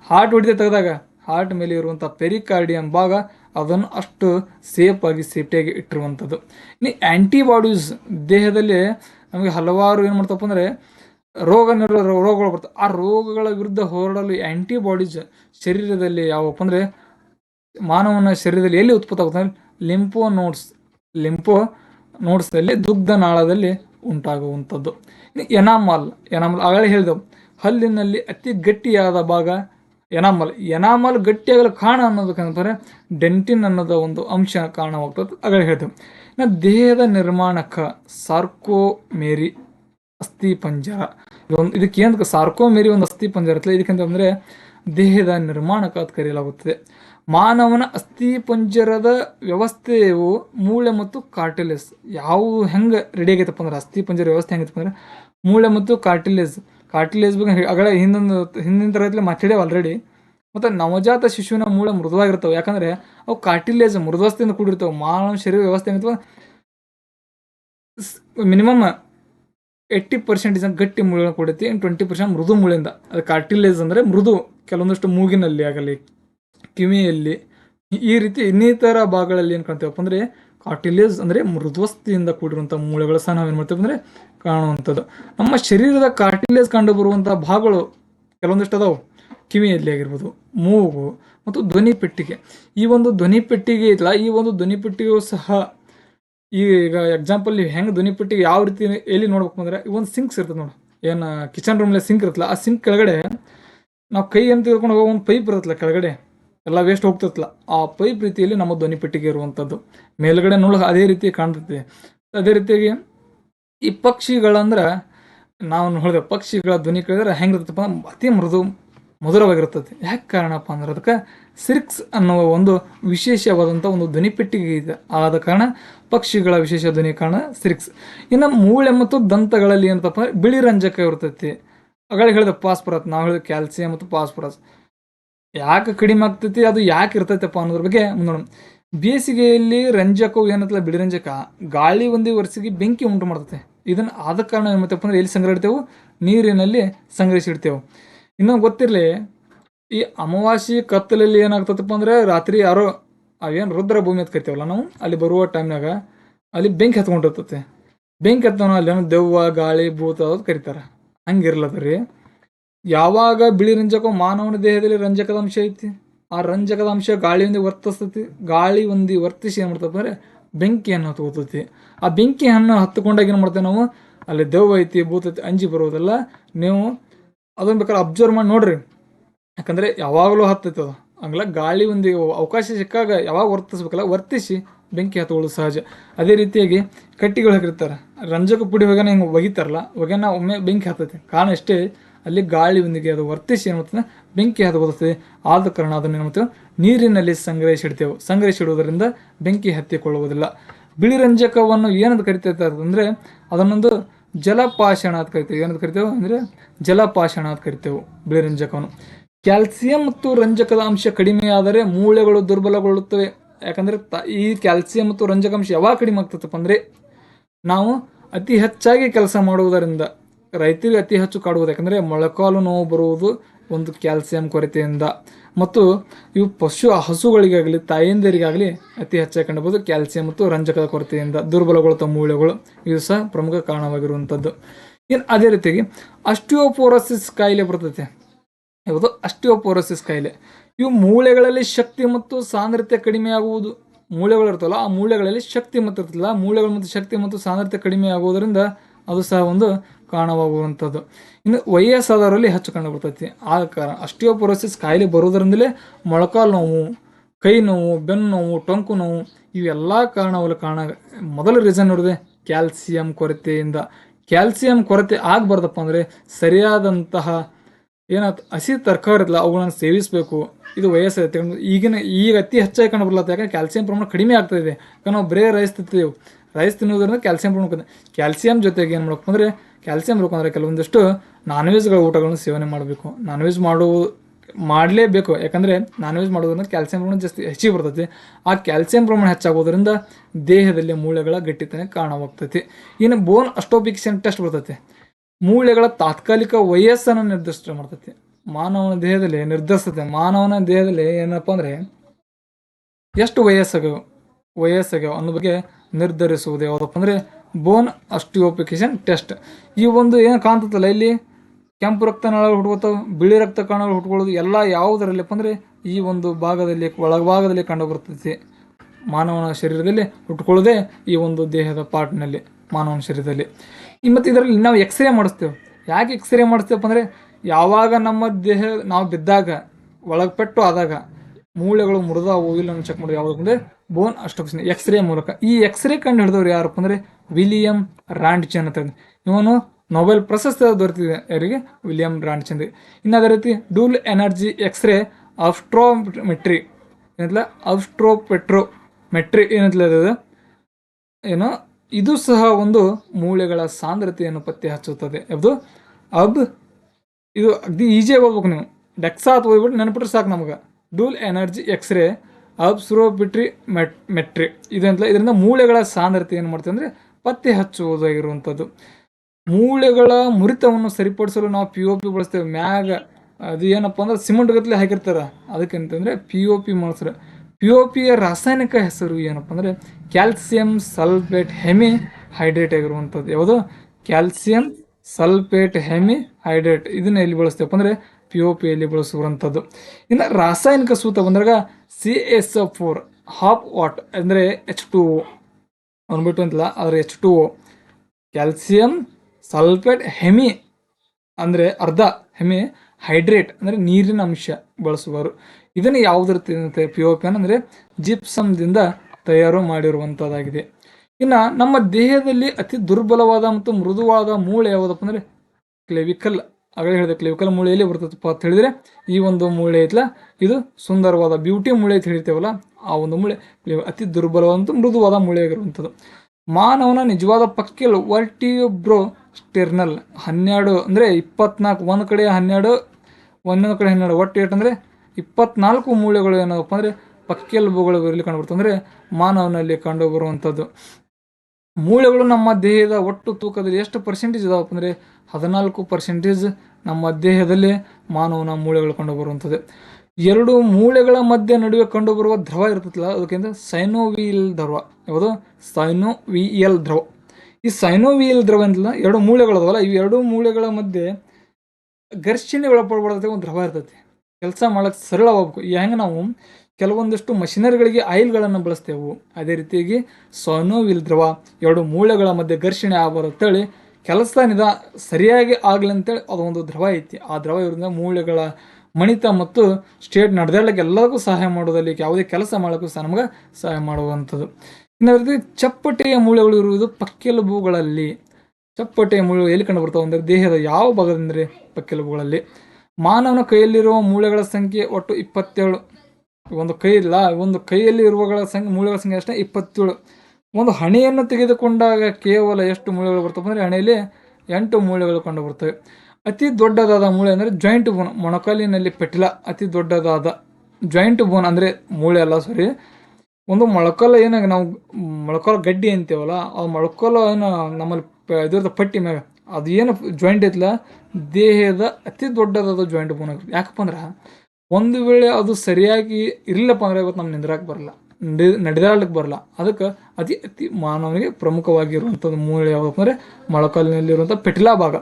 Speaker 1: ಹಾರ್ಟ್ ಹೊಡಿದೆ ತೆಗೆದಾಗ ಹಾರ್ಟ್ ಮೇಲೆ ಇರುವಂಥ ಪೆರಿಕಾರ್ಡಿಯಂ ಭಾಗ ಅದನ್ನು ಅಷ್ಟು ಸೇಫಾಗಿ ಸೇಫ್ಟಿಯಾಗಿ ಇಟ್ಟಿರುವಂಥದ್ದು. ಇನ್ನು ಆ್ಯಂಟಿಬಾಡೀಸ್ ದೇಹದಲ್ಲಿ ನಮಗೆ ಹಲವಾರು ಏನು ಮಾಡ್ತಪ್ಪ ಅಂದರೆ ರೋಗ ನಿರೋ ರೋಗಗಳು ಬರ್ತವೆ. ಆ ರೋಗಗಳ ವಿರುದ್ಧ ಹೋರಾಡಲು ಆ್ಯಂಟಿಬಾಡೀಸ್ ಶರೀರದಲ್ಲಿ ಯಾವಪ್ಪ ಅಂದರೆ ಮಾನವನ ಶರೀರದಲ್ಲಿ ಎಲ್ಲಿ ಉತ್ಪತ್ತಿ ಆಗುತ್ತೆ ಲಿಂಪೋ ನೋಟ್ಸ್ ಲಿಂಪೋ ನೋಟ್ಸಲ್ಲಿ ದುಗ್ಧ ನಾಳದಲ್ಲಿ ಉಂಟಾಗುವಂಥದ್ದು. ಎನಾಮಲ್ ಎನಾಮಲ್ ಆಗಲೇ ಹೇಳಿದೆವು. ಹಲ್ಲಿನಲ್ಲಿ ಅತಿ ಗಟ್ಟಿಯಾದ ಭಾಗ ಎನಾಮಲ್ ಎನಾಮಲ್ ಗಟ್ಟಿಯಾಗಲು ಕಾರಣ ಅನ್ನೋದಕ್ಕಂತಾರೆ ಡೆಂಟಿನ್ ಅನ್ನೋದು ಒಂದು ಅಂಶ ಕಾರಣವಾಗ್ತದೆ. ಆಗಲೇ ಹೇಳ್ತೇವೆ, ಇನ್ನು ದೇಹದ ನಿರ್ಮಾಣಕ್ಕೆ ಸಾರ್ಕೋಮೇರಿ ಅಸ್ಥಿ ಪಂಜರ ಇದೊಂದು, ಇದಕ್ಕೆ ಏನಕ್ಕೆ ಸಾರ್ಕೋಮೇರಿ ಒಂದು ಅಸ್ಥಿ ಪಂಜರ ಇರ್ತದೆ ಇದಕ್ಕಂತಂದರೆ ದೇಹದ ನಿರ್ಮಾಣಕ್ಕೆ ಅದು ಕರೆಯಲಾಗುತ್ತದೆ. ಮಾನವನ ಅಸ್ಥಿ ಪಂಜರದ ವ್ಯವಸ್ಥೆಯು ಮೂಳೆ ಮತ್ತು ಕಾರ್ಟಿಲೇಜ್. ಯಾವು ಹೆಂಗೆ ರೆಡಿ ಆಗೈತಪ್ಪ ಅಂದ್ರೆ ಅಸ್ಥಿ ಪಂಜರ ವ್ಯವಸ್ಥೆ ಹೆಂಗೈತಪ್ಪ ಅಂದ್ರೆ, ಮೂಳೆ ಮತ್ತು ಕಾರ್ಟಿಲೇಸ್ ಕಾರ್ಟಿಲೇಸ್ ಬಗ್ಗೆ ಅಗಳ ಹಿಂದೊಂದು ಹಿಂದಿನ ತರಗತಿಲಿ ಮಾತಾಡ್ಯಾವ ಆಲ್ರೆಡಿ ಮತ್ತು ನವಜಾತ ಶಿಶುವಿನ ಮೂಳೆ ಮೃದುವಾಗಿರ್ತವೆ. ಯಾಕಂದರೆ ಅವು ಕಾರ್ಟಿಲೇಜ್ ಮೃದುವಸ್ಥೆಯಿಂದ ಕೂಡಿರ್ತವೆ. ಮಾನವ ಶರೀರ ವ್ಯವಸ್ಥೆ ಏನಿತ್ತು ಮಿನಿಮಮ್ ಏಯ್ಟಿ ಪರ್ಸೆಂಟೇಜ್ ಗಟ್ಟಿ ಮೂಳೆ ಕೊಡುತ್ತೆ ಇನ್ನು ಟ್ವೆಂಟಿ ಪರ್ಸೆಂಟ್ ಮೃದು ಮೂಳೆಯಿಂದ. ಅದು ಕಾರ್ಟಿಲೇಜ್ ಅಂದರೆ ಮೃದು, ಕೆಲವೊಂದಷ್ಟು ಮೂಗಿನಲ್ಲಿ ಆಗಲಿ, ಕಿವಿಯಲ್ಲಿ, ಈ- ರೀತಿ ಇನ್ನಿತರ ಭಾಗಗಳಲ್ಲಿ ಏನು ಕಾಣ್ತೇವಪ್ಪ ಅಂದರೆ ಕಾರ್ಟಿಲೇಜ್ ಅಂದರೆ ಮೃದುವಸ್ಥೆಯಿಂದ ಕೂಡಿರುವಂಥ ಮೂಳೆಗಳು ಸಹ ನಾವೇನು ಮಾಡ್ತೇವೆ ಅಂದರೆ ಕಾಣುವಂಥದ್ದು. ನಮ್ಮ ಶರೀರದ ಕಾರ್ಟಿಲೇಜ್ ಕಂಡು ಬರುವಂಥ ಭಾಗಗಳು ಕೆಲವೊಂದಿಷ್ಟು ಅದಾವೆ ಕಿವಿಯಲ್ಲಿ ಆಗಿರ್ಬೋದು ಮೂಗು ಮತ್ತು ಧ್ವನಿ ಪೆಟ್ಟಿಗೆ. ಈ ಒಂದು ಧ್ವನಿ ಪೆಟ್ಟಿಗೆ ಇಲ್ಲ, ಈ ಒಂದು ಧ್ವನಿ ಪೆಟ್ಟಿಗೆಯು ಸಹ ಈಗ ಎಕ್ಸಾಂಪಲ್ ನೀವು ಹೆಂಗೆ ಧ್ವನಿ ಪೆಟ್ಟಿಗೆ ಯಾವ ರೀತಿ ಎಲ್ಲಿ ನೋಡ್ಬೇಕು ಅಂದರೆ ಈ ಒಂದು ಸಿಂಕ್ಸ್ ಇರ್ತದೆ ನೋಡಿ. ಏನು ಕಿಚನ್ ರೂಮ್ಲೆ ಸಿಂಕ್ ಇರುತ್ತಲ್ಲ, ಆ ಸಿಂಕ್ ಕೆಳಗಡೆ ನಾವು ಕೈ ಅಂತ ತಿಳ್ಕೊಂಡು ಹೋಗೋ ಒಂದು ಪೈಪ್ ಇರುತ್ತಲ್ಲ ಕೆಳಗಡೆ, ಎಲ್ಲ ವೇಸ್ಟ್ ಹೋಗ್ತಿರ್ತಲ್ಲ ಆ ಪೈಪ್ ರೀತಿಯಲ್ಲಿ ನಮ್ಮ ಧ್ವನಿ ಪೆಟ್ಟಿಗೆ ಇರುವಂಥದ್ದು. ಮೇಲ್ಗಡೆ ನೋಡೋ ಅದೇ ರೀತಿ ಕಾಣ್ತೈತೆ. ಅದೇ ರೀತಿಯಾಗಿ ಈ ಪಕ್ಷಿಗಳಂದ್ರೆ ನಾವು ನೋಡಿದ್ರೆ ಪಕ್ಷಿಗಳ ಧ್ವನಿ ಕೇಳಿದ್ರೆ ಹೆಂಗಿರ್ತಪ್ಪ ಅಂದ್ರೆ ಅತಿ ಮೃದು ಮಧುರವಾಗಿರ್ತದೆ ಯಾಕೆ ಕಾರಣಪ್ಪ ಅಂದ್ರೆ ಅದಕ್ಕೆ ಸಿರ್ಕ್ಸ್ ಅನ್ನುವ ಒಂದು ವಿಶೇಷವಾದಂಥ ಒಂದು ಧ್ವನಿ ಪೆಟ್ಟಿಗೆ ಇದೆ. ಆದ ಕಾರಣ ಪಕ್ಷಿಗಳ ವಿಶೇಷ ಧ್ವನಿ ಕಾರಣ ಸಿರ್ಕ್ಸ್. ಇನ್ನು ಮೂಳೆ ಮತ್ತು ದಂತಗಳಲ್ಲಿ ಏನಪ್ಪ ಬಿಳಿ ರಂಜಕ ಇರ್ತೈತಿ. ಅಗಳ ಹೇಳಿದ ಪಾಸ್ಪರಸ್ ನಾವು ಹೇಳಿದ ಕ್ಯಾಲ್ಸಿಯಂ ಮತ್ತು ಪಾಸ್ಪರಸ್ ಯಾಕೆ ಕಡಿಮೆ ಆಗ್ತೈತಿ, ಅದು ಯಾಕೆ ಇರ್ತೈತಪ್ಪ ಅನ್ನೋದ್ರ ಬಗ್ಗೆ ನೋಡೋಣ. ಬೇಸಿಗೆಯಲ್ಲಿ ರಂಜಕವು ಏನತ್ತಲ್ಲ ಬಿಳಿ ರಂಜಕ, ಗಾಳಿ ಒಂದೇ ವರ್ಷಿಗೆ ಬೆಂಕಿ ಉಂಟು ಮಾಡ್ತದೆ ಇದನ್ನು ಆದ ಕಾರಣ ಏನು ಮಾಡ್ತೇವಪ್ಪ ಅಂದ್ರೆ ಎಲ್ಲಿ ಸಂಗ್ರಹ ಇಡ್ತೇವೆ ನೀರಿನಲ್ಲಿ ಸಂಗ್ರಹಿಸಿಡ್ತೇವೆ. ಇನ್ನೂ ಗೊತ್ತಿರಲಿ, ಈ ಅಮಾವಾಸಿ ಕತ್ತಲಲ್ಲಿ ಏನಾಗ್ತದಪ್ಪ ಅಂದ್ರೆ ರಾತ್ರಿ ಯಾರೋ ಏನು ರುದ್ರ ಭೂಮಿ ಅಂತ ಕರಿತೇವಲ್ಲ ನಾವು, ಅಲ್ಲಿ ಬರುವ ಟೈಮ್ನಾಗ ಅಲ್ಲಿ ಬೆಂಕಿ ಹತ್ಕೊಂಡಿರ್ತೈತೆ ಬೆಂಕಿ ಹತ್ತವನ ಅಲ್ಲಿ ದೆವ್ವ, ಗಾಳಿ, ಭೂತ ಅದು ಕರಿತಾರೆ. ಹಂಗಿರ್ಲದ ರೀ. ಯಾವಾಗ ಬಿಳಿ ರಂಜಕ ಮಾನವನ ದೇಹದಲ್ಲಿ ರಂಜಕದ ಅಂಶ ಐತಿ? ಆ ರಂಜಕದ ಅಂಶ ಗಾಳಿಯಿಂದ ವರ್ತಿಸ್ತೈತಿ. ಗಾಳಿ ಒಂದು ವರ್ತಿಸಿ ಏನು ಮಾಡ್ತಪ್ಪ ಅಂದರೆ ಬೆಂಕಿಯನ್ನು ಹತ್ಕೋತೈತಿ ಆ ಬೆಂಕಿಯನ್ನು ಹತ್ಕೊಂಡಾಗ ಏನು ಮಾಡ್ತೇವೆ ನಾವು? ಅಲ್ಲಿ ದೆವ್ವ ಐತಿ, ಭೂತ ಐತಿ, ಅಂಜಿ ಬರೋದಲ್ಲ ನೀವು ಅದನ್ನ ಬೇಕಾದ್ರೆ ಅಬ್ಸರ್ವ್ ಮಾಡಿ ನೋಡ್ರಿ. ಯಾಕಂದರೆ ಯಾವಾಗಲೂ ಹತ್ತೈತೆ ಅದು. ಹಂಗಲ್ಲ ಗಾಳಿ ಒಂದು ಅವಕಾಶ ಸಿಕ್ಕಾಗ ಯಾವಾಗ ವರ್ತಿಸ್ಬೇಕಲ್ಲ ವರ್ತಿಸಿ ಬೆಂಕಿ ಹತ್ಕೊಳ್ಳೋದು ಸಹಜ. ಅದೇ ರೀತಿಯಾಗಿ ಕಟ್ಟಿಗಳು ಹಾಕಿರ್ತಾರೆ. ರಂಜಕ ಪುಡಿ ಹೊಗೆನ ಹಿಂಗೆ ಒಗಿತಾರಲ್ಲ, ಹೊಗೆನ ಒಮ್ಮೆ ಬೆಂಕಿ ಹತ್ತೈತಿ. ಕಾರಣ ಅಷ್ಟೇ ಅಲ್ಲಿ ಗಾಳಿಯೊಂದಿಗೆ ಅದು ವರ್ತಿಸಿ ಏನು ಮಾಡ್ತದೆ? ಬೆಂಕಿ ಹತ್ಕೊಳ್ತದೆ ಆದ ಕಾರಣ ಅದನ್ನು ಏನು ಮಾಡ್ತೇವೆ? ನೀರಿನಲ್ಲಿ ಸಂಗ್ರಹಿಸಿಡ್ತೇವೆ. ಸಂಗ್ರಹಿಸಿಡುವುದರಿಂದ ಬೆಂಕಿ ಹತ್ತಿಕೊಳ್ಳುವುದಿಲ್ಲ. ಬಿಳಿರಂಜಕವನ್ನು ಏನಂತ ಕರಿತೈತೆ ಅಂತಂದ್ರೆ ಅದನ್ನೊಂದು ಜಲಪಾಷಾಣ ಅಂತ ಕರಿತೇವೆ. ಏನಂತ ಕರಿತೇವೆ ಅಂದರೆ, ಜಲಪಾಷಣ ಅಂತ ಕರಿತೇವೆ ಬಿಳಿರಂಜಕವನ್ನು ಕ್ಯಾಲ್ಸಿಯಂ ಮತ್ತು ರಂಜಕದ ಅಂಶ ಕಡಿಮೆ ಆದರೆ ಮೂಳೆಗಳು ದುರ್ಬಲಗೊಳ್ಳುತ್ತವೆ. ಯಾಕಂದರೆ ತ, ಈ ಕ್ಯಾಲ್ಸಿಯಂ ಮತ್ತು ರಂಜಕಾಂಶ ಯಾವಾಗ ಕಡಿಮೆ ಆಗ್ತದಪ್ಪ ಅಂದರೆ, ನಾವು ಅತಿ ಹೆಚ್ಚಾಗಿ ಕೆಲಸ ಮಾಡುವುದರಿಂದ ರೈತರಿಗೆ ಅತಿ ಹೆಚ್ಚು ಕಾಡುವುದು ಯಾಕಂದರೆ ಮೊಳಕಾಲು ನೋವು ಬರುವುದು ಒಂದು ಕ್ಯಾಲ್ಸಿಯಂ ಕೊರತೆಯಿಂದ. ಮತ್ತು ಇವು ಪಶು ಹಸುಗಳಿಗಾಗಲಿ, ತಾಯಂದಿರಿಗಾಗಲಿ ಅತಿ ಹೆಚ್ಚಾಗಿ ಕಂಡುಬೋದು ಕ್ಯಾಲ್ಸಿಯಂ ಮತ್ತು ರಂಜಕದ ಕೊರತೆಯಿಂದ. ದುರ್ಬಲಗೊಳ್ಳುತ್ತ ಮೂಳೆಗಳು ಇದು ಸಹ ಪ್ರಮುಖ ಕಾರಣವಾಗಿರುವಂಥದ್ದು. ಇನ್ನು ಅದೇ ರೀತಿಯಾಗಿ ಅಸ್ಟಿಯೋಪೋರೋಸಿಸ್ ಕಾಯಿಲೆ ಬರ್ತೈತೆ. ಯಾವುದು? ಅಸ್ಟಿಯೋಪೋರೋಸಿಸ್ ಕಾಯಿಲೆ. ಇವು ಮೂಳೆಗಳಲ್ಲಿ ಶಕ್ತಿ ಮತ್ತು ಸಾಂದ್ರತೆ ಕಡಿಮೆಯಾಗುವುದು ಮೂಳೆಗಳು ಇರ್ತಲ್ಲ ಆ ಮೂಳೆಗಳಲ್ಲಿ ಶಕ್ತಿ ಮತ್ತು ಇರ್ತಲ್ಲ ಮೂಳೆಗಳು ಮತ್ತು ಶಕ್ತಿ ಮತ್ತು ಸಾಂದ್ರತೆ ಕಡಿಮೆ ಆಗುವುದರಿಂದ ಅದು ಸಹ ಒಂದು ಕಾರಣವಾಗುವಂಥದ್ದು ಇನ್ನು ವಯಸ್ಸಾದವರಲ್ಲಿ ಹೆಚ್ಚು ಕಂಡು ಬರ್ತೈತಿ. ಆದ ಕಾರಣ ಅಸ್ಟಿಯೋಪೊರೋಸಿಸ್ ಕಾಯಿಲೆ ಬರುವುದರಿಂದಲೇ ಮೊಳಕಾಲು ನೋವು, ಕೈ ನೋವು, ಬೆನ್ನು ನೋವು, ಟೊಂಕು ನೋವು ಇವೆಲ್ಲ ಕಾರಣವಲ್ಲ ಕಾರಣ. ಮೊದಲ ರೀಸನ್ ನೋಡಿದೆ ಕ್ಯಾಲ್ಸಿಯಂ ಕೊರತೆಯಿಂದ. ಕ್ಯಾಲ್ಸಿಯಂ ಕೊರತೆ ಆಗಬಾರ್ದಪ್ಪ ಅಂದರೆ ಸರಿಯಾದಂತಹ ಏನಾಯ್ತು ಹಸಿ ತರಕಾರಿ ಇರಲ್ಲ ಅವುಗಳನ್ನು ಸೇವಿಸಬೇಕು. ಇದು ವಯಸ್ಸೈತೆ ಈಗಿನ ಈಗ ಅತಿ ಹೆಚ್ಚಾಗಿ ಕಂಡು ಬರಲತ್ತೆ ಯಾಕಂದ್ರೆ ಕ್ಯಾಲ್ಸಿಯಂ ಪ್ರಮಾಣ ಕಡಿಮೆ ಆಗ್ತಾ ಇದೆ. ಯಾಕಂದ್ರೆ ನಾವು ಬರೇ ರೈಸ್ ರೈಸ್ ತಿನ್ನೋದ್ರಿಂದ ಕ್ಯಾಲ್ಸಿಯಂ ಪ್ರಮಾಣ ಕ್ಯಾಲ್ಸಿಯಂ ಜೊತೆಗೆ ಏನು ಮಾಡಬೇಕು ಅಂದರೆ ಕ್ಯಾಲ್ಸಿಯಂ ಅಂದರೆ ಕೆಲವೊಂದಿಷ್ಟು ನಾನ್ ವೆಜ್ಗಳ ಊಟಗಳನ್ನು ಸೇವನೆ ಮಾಡಬೇಕು. ನಾನ್ ವೆಜ್ ಮಾಡುವ ಮಾಡಲೇಬೇಕು. ಯಾಕಂದರೆ ನಾನ್ ವೆಜ್ ಮಾಡೋದ್ರಿಂದ ಕ್ಯಾಲ್ಸಿಯಂ ಪ್ರಮಾಣ ಜಾಸ್ತಿ ಹೆಚ್ಚಿಗೆ ಬರ್ತೈತಿ. ಆ ಕ್ಯಾಲ್ಸಿಯಂ ಪ್ರಮಾಣ ಹೆಚ್ಚಾಗೋದ್ರಿಂದ ದೇಹದಲ್ಲಿ ಮೂಳೆಗಳ ಗಟ್ಟಿತನ ಕಾರಣವಾಗ್ತೈತಿ ಇನ್ನು ಬೋನ್ ಅಸ್ಟೋಪಿಕ್ಸನ್ ಟೆಸ್ಟ್ ಬರ್ತೈತಿ. ಮೂಳೆಗಳ ತಾತ್ಕಾಲಿಕ ವಯಸ್ಸನ್ನು ನಿರ್ದಿಷ್ಟ ಮಾಡ್ತೈತಿ. ಮಾನವನ ದೇಹದಲ್ಲಿ ನಿರ್ಧರಿಸ್ತೈತೆ. ಮಾನವನ ದೇಹದಲ್ಲಿ ಏನಪ್ಪ ಅಂದರೆ ಎಷ್ಟು ವಯಸ್ಸಾಗ ವಯಸ್ಸಾಗ್ಯವ ಅನ್ನೋ ಬಗ್ಗೆ ನಿರ್ಧರಿಸುವುದು ಯಾವುದಪ್ಪ ಅಂದರೆ ಬೋನ್ ಅಸ್ಟಿಯೋಪಿಕೇಶನ್ ಟೆಸ್ಟ್ ಈ ಒಂದು ಏನು ಕಾಣ್ತದಲ್ಲ ಇಲ್ಲಿ? ಕೆಂಪು ರಕ್ತನಾಳಗಳು ಹುಟ್ಕೋತಾವೆ ಬಿಳಿ ರಕ್ತ ಕಣಗಳು ಹುಟ್ಕೊಳ್ಳೋದು, ಎಲ್ಲ ಯಾವುದರಲ್ಲಿಪ್ಪ ಅಂದರೆ ಈ ಒಂದು ಭಾಗದಲ್ಲಿ, ಒಳಭಾಗದಲ್ಲಿ ಕಂಡು ಬರ್ತೈತಿ ಮಾನವನ ಶರೀರದಲ್ಲಿ ಹುಟ್ಕೊಳ್ಳೋದೇ ಈ ಒಂದು ದೇಹದ ಪಾರ್ಟ್ನಲ್ಲಿ ಮಾನವನ ಶರೀರದಲ್ಲಿ. ಮತ್ತು ಇದರಲ್ಲಿ ನಾವು ಎಕ್ಸ್ರೇ ಮಾಡಿಸ್ತೇವೆ. ಯಾಕೆ ಎಕ್ಸ್ರೇ ಮಾಡಿಸ್ತೇವಪ್ಪ ಅಂದರೆ ಯಾವಾಗ ನಮ್ಮ ದೇಹ, ನಾವು ಬಿದ್ದಾಗ, ಒಳಗೆ ಪೆಟ್ಟು ಆದಾಗ, ಮೂಳೆಗಳು ಮುರಿದಾವು ಇಲ್ಲ ಚೆಕ್ ಮಾಡೋದು ಯಾವಾಗ ಅಂದರೆ ಬೋನ್ ಅಷ್ಟೊಪ್ಷನ್ ಎಕ್ಸ್ ರೇ ಮೂಲಕ. ಈ ಎಕ್ಸ್ರೇ ಕಂಡು ಹಿಡಿದವ್ರು ಯಾರಪ್ಪ ಅಂದರೆ ವಿಲಿಯಂ ರಾಂಡ್ಚನ್ ಅಂತ ಇವನು ನೊಬೆಲ್ ಪ್ರಶಸ್ತಿ ದೊರೆತಿದೆ ಯಾರಿಗೆ? ವಿಲಿಯಂ ರಾಂಡ್ಚನ್ ಇನ್ನು ಅದೇ ರೀತಿ ಡೂಲ್ ಎನರ್ಜಿ ಎಕ್ಸ್ರೇ ಅಫ್ಟ್ರೋಮೆಟ್ರಿ ಏನಂತಲ್ಲ? ಅಬ್ಸ್ಟ್ರೋಪೆಟ್ರೋ ಮೆಟ್ರಿ ಏನಂತಲ್ಲ ಅದು? ಏನು ಇದು ಸಹ ಒಂದು ಮೂಳೆಗಳ ಸಾಂದ್ರತೆಯನ್ನು ಪತ್ತೆ ಹಚ್ಚುತ್ತದೆ ಯಾವುದು? ಅಬ್ ಇದು ಅಗ್ದಿ ಈಜಿಯಾಗಿ ಹೋಗ್ಬೇಕು ನೀವು. ಡೆಕ್ಸಾ ಅಥವಾ ಹೋಗ್ಬಿಟ್ಟು ನೆನಪಿಟ್ರೆ ಸಾಕು ನಮಗೆ. Dual energy X-ray absorptiometry. ಇದಂತ ಇದರಿಂದ ಮೂಳೆಗಳ ಸಾಂದ್ರತೆ ಏನು ಮಾಡ್ತೀವಿ ಅಂದರೆ ಪತ್ತೆ ಹಚ್ಚುವುದಾಗಿರುವಂಥದ್ದು. ಮೂಳೆಗಳ ಮುರಿತವನ್ನು ಸರಿಪಡಿಸಲು ನಾವು ಪಿ ಒ ಪಿ ಬಳಸ್ತೇವೆ. ಮ್ಯಾಗ ಅದು ಏನಪ್ಪ ಅಂದ್ರೆ ಸಿಮೆಂಟ್ ಗತ್ತಲೆ ಹಾಕಿರ್ತಾರೆ. ಅದಕ್ಕೆ ಅಂತಂದರೆ ಪಿ ಒ ಪಿ ಮಾಡಿಸ್ರೆ ಪಿ ಒ ಪಿಯ ರಾಸಾಯನಿಕ ಹೆಸರು ಏನಪ್ಪ ಅಂದರೆ ಕ್ಯಾಲ್ಸಿಯಂ ಸಲ್ಫೇಟ್ ಹೆಮಿ ಹೈಡ್ರೇಟ್ ಆಗಿರುವಂಥದ್ದು. ಯಾವುದು? Calcium sulphate hemi hydrate. ಇದನ್ನ ಎಲ್ಲಿ ಬಳಸ್ತೇವಪ್ಪ ಅಂದರೆ ಪಿ ಒ ಪಿಯಲ್ಲಿ ಬಳಸುವಂಥದ್ದು. ಇನ್ನು ರಾಸಾಯನಿಕ ಸೂತ್ರ ಬಂದಾಗ C S four half what ಅಂದರೆ ಎಚ್ ಟು ಅಂದ್ಬಿಟ್ಟು ಅಂತಿಲ್ಲ, ಆದರೆ H two calcium sulphate hemi ಅಂದರೆ ಅರ್ಧ ಹೆಮಿ ಹೈಡ್ರೇಟ್ ಅಂದರೆ ನೀರಿನ ಅಂಶ ಬಳಸುವರು. ಇದನ್ನು ಯಾವುದರ ಪಿ ಓ ಪಿ ಅಂದರೆ ಜಿಪ್ಸಮ್ದಿಂದ ತಯಾರು ಮಾಡಿರುವಂಥದ್ದಾಗಿದೆ ಇನ್ನು ನಮ್ಮ ದೇಹದಲ್ಲಿ ಅತಿ ದುರ್ಬಲವಾದ ಮತ್ತು ಮೃದುವಾದ ಮೂಳೆ ಯಾವುದಪ್ಪ ಅಂದರೆ ಕ್ಲೆವಿಕಲ್ ಆಗಲೇ ಹೇಳಿದೆ ಕ್ಲಿವಿಕಲ್ ಮೂಳೆಯಲ್ಲಿ ಬರ್ತದಪ್ಪ ಅಂತ ಹೇಳಿದರೆ ಈ ಒಂದು ಮೂಳೆ ಐತಲ್ಲ ಇದು ಸುಂದರವಾದ ಬ್ಯೂಟಿ ಮೂಳೆ ಅಂತ ಹೇಳ್ತೇವಲ್ಲ ಆ ಒಂದು ಮೂಳೆ ಅತಿ ದುರ್ಬಲವಾದಂಥ ಮೃದುವಾದ ಮೂಳೆ ಆಗಿರುವಂಥದ್ದು ಮಾನವನ ನಿಜವಾದ ಪಕ್ಕೆಲ್ ವರ್ಟಿಬ್ರೋ ಸ್ಟೆರ್ನಲ್, ಹನ್ನೆರಡು ಅಂದರೆ ಇಪ್ಪತ್ನಾಲ್ಕು, ಒಂದು ಕಡೆ ಹನ್ನೆರಡು, ಒಂದೊಂದು ಕಡೆ ಹನ್ನೆರಡು, ಒಟ್ಟು ಏಟ್ ಅಂದರೆ ಇಪ್ಪತ್ನಾಲ್ಕು ಮೂಳೆಗಳು ಏನಪ್ಪ ಅಂದರೆ ಪಕ್ಕೆಲುಬುಗಳು ಕಂಡು ಕಂಡುಬರ್ತವೆ ಅಂದರೆ ಮಾನವನಲ್ಲಿ ಕಂಡುಬರುವಂಥದ್ದು ಮೂಳೆಗಳು ನಮ್ಮ ದೇಹದ ಒಟ್ಟು ತೂಕದಲ್ಲಿ ಎಷ್ಟು ಪರ್ಸೆಂಟೇಜ್ ಇದಾವಪ್ಪ ಅಂದರೆ ಹದಿನಾಲ್ಕು ಪರ್ಸೆಂಟೇಜ್ ನಮ್ಮ ದೇಹದಲ್ಲಿ ಮಾನವನ ಮೂಳೆಗಳು ಕಂಡುಬರುವಂಥದ್ದು. ಎರಡು ಮೂಳೆಗಳ ಮಧ್ಯೆ ನಡುವೆ ಕಂಡುಬರುವ ದ್ರವ ಇರ್ತದಲ್ಲ ಅದಕ್ಕಿಂತ ಸೈನೋವಿಯಲ್ ದ್ರವ. ಯಾವುದು? ಸೈನೋವಿಯಲ್ ದ್ರವ. ಈ ಸೈನೋವಿಯಲ್ ದ್ರವ ಅಂತಲ್ಲ, ಎರಡು ಮೂಳೆಗಳದವಲ್ಲ ಈ ಎರಡು ಮೂಳೆಗಳ ಮಧ್ಯೆ ಘರ್ಷಣೆ ಒಳಪಡಬಾರ್ದಂತೆ ಒಂದು ದ್ರವ ಇರ್ತೈತಿ. ಕೆಲಸ ಮಾಡೋಕ್ಕೆ ಸರಳವಾಗಬೇಕು. ಹೆಂಗೆ ನಾವು ಕೆಲವೊಂದಿಷ್ಟು ಮಷಿನರಿಗಳಿಗೆ ಆಯಿಲ್ಗಳನ್ನು ಬಳಸ್ತೇವೆ. ಅದೇ ರೀತಿಯಾಗಿ ಸೋನೋವಿಲ್ ದ್ರವ ಎರಡು ಮೂಳೆಗಳ ಮಧ್ಯೆ ಘರ್ಷಣೆ ಆಗಬಾರ್ದು ಅಂತೇಳಿ ಕೆಲಸ ನಿಧ ಸರಿಯಾಗಿ ಆಗಲಿ ಅಂತೇಳಿ ಅದೊಂದು ದ್ರವ ಐತಿ. ಆ ದ್ರವ ಇರೋದ್ರಿಂದ ಮೂಳೆಗಳ ಮಣಿತ ಮತ್ತು ಸ್ಟೇಟ್ ನಡೆದಾಡಲಿಕ್ಕೆ ಎಲ್ಲರಿಗೂ ಸಹಾಯ ಮಾಡೋದಲ್ಲಿ ಯಾವುದೇ ಕೆಲಸ ಮಾಡೋಕ್ಕೂ ಸಹ ನಮಗೆ ಸಹಾಯ ಮಾಡುವಂಥದ್ದು. ರೀತಿ ಚಪ್ಪಟೆಯ ಮೂಳೆಗಳು ಇರುವುದು ಪಕ್ಕೆಲುಬುಗಳಲ್ಲಿ. ಚಪ್ಪಟೆಯ ಮೂಳೆಗಳು ಎಲ್ಲಿ ಕಂಡು ಬರ್ತಾವೆ ಅಂದರೆ ದೇಹದ ಯಾವ ಭಾಗದಂದರೆ ಪಕ್ಕೆಲುಬುಗಳಲ್ಲಿ. ಮಾನವನ ಕೈಯಲ್ಲಿರುವ ಮೂಳೆಗಳ ಸಂಖ್ಯೆ ಒಟ್ಟು ಇಪ್ಪತ್ತೇಳು. ಒಂದು ಕೈ ಇಲ್ಲ ಒಂದು ಕೈಯಲ್ಲಿ ಇರುವಗಳ ಸಂಖ್ಯೆ ಮೂಳೆಗಳ ಸಂಖ್ಯೆ ಅಷ್ಟೇ, ಇಪ್ಪತ್ತೇಳು. ಒಂದು ಹಣೆಯನ್ನು ತೆಗೆದುಕೊಂಡಾಗ ಕೇವಲ ಎಷ್ಟು ಮೂಳೆಗಳು ಬರ್ತವೆ ಅಂದರೆ ಹಣೆಯಲ್ಲಿ ಎಂಟು ಮೂಳೆಗಳು ಕಂಡು ಬರ್ತವೆ. ಅತಿ ದೊಡ್ಡದಾದ ಮೂಳೆ ಅಂದರೆ ಜಾಯಿಂಟ್ ಬೋನ್ ಮೊಣಕಾಲಿನಲ್ಲಿ ಪೆಟ್ಟಿಲ. ಅತಿ ದೊಡ್ಡದಾದ ಜಾಯಿಂಟ್ ಬೋನ್ ಅಂದರೆ ಮೂಳೆ ಅಲ್ಲ ಸರಿ ಒಂದು ಮೊಳಕಲ್ಲ ಏನಾಗ ನಾವು, ಮೊಳಕಾಲ ಗಡ್ಡಿ ಅಂತೀವಲ್ಲ, ಆ ಮೊಳಕಾಲ ಏನು ನಮ್ಮಲ್ಲಿ ಇದ್ರದ್ದು ಪಟ್ಟಿ ಮೇಲೆ, ಅದು ಏನು ಜಾಯಿಂಟ್ ಐತಲ್ಲ, ದೇಹದ ಅತಿ ದೊಡ್ಡದಾದ ಜಾಯಿಂಟ್ ಬೋನ್ ಆಗಿರುತ್ತೆ. ಯಾಕಪ್ಪ ಅಂದ್ರೆ ಒಂದು ವೇಳೆ ಅದು ಸರಿಯಾಗಿ ಇರಲಿಲ್ಲಪ್ಪ ಅಂದ್ರೆ ಇವತ್ತು ನಮ್ಮ ನಿಂದ್ರಾಕ್ ಬರಲ್ಲ. ನಡಿ, ನಡೆದಾಡಲಿಕ್ಕೆ ಬರಲ್ಲ. ಅದಕ್ಕೆ ಅತಿ ಅತಿ ಮಾನವನಿಗೆ ಪ್ರಮುಖವಾಗಿರುವಂಥದ್ದು ಮೂಳೆ ಯಾವುದಪ್ಪ ಅಂದರೆ ಮೊಳಕಾಲಿನಲ್ಲಿರುವಂಥ ಪೆಟಿಲಾ ಭಾಗ.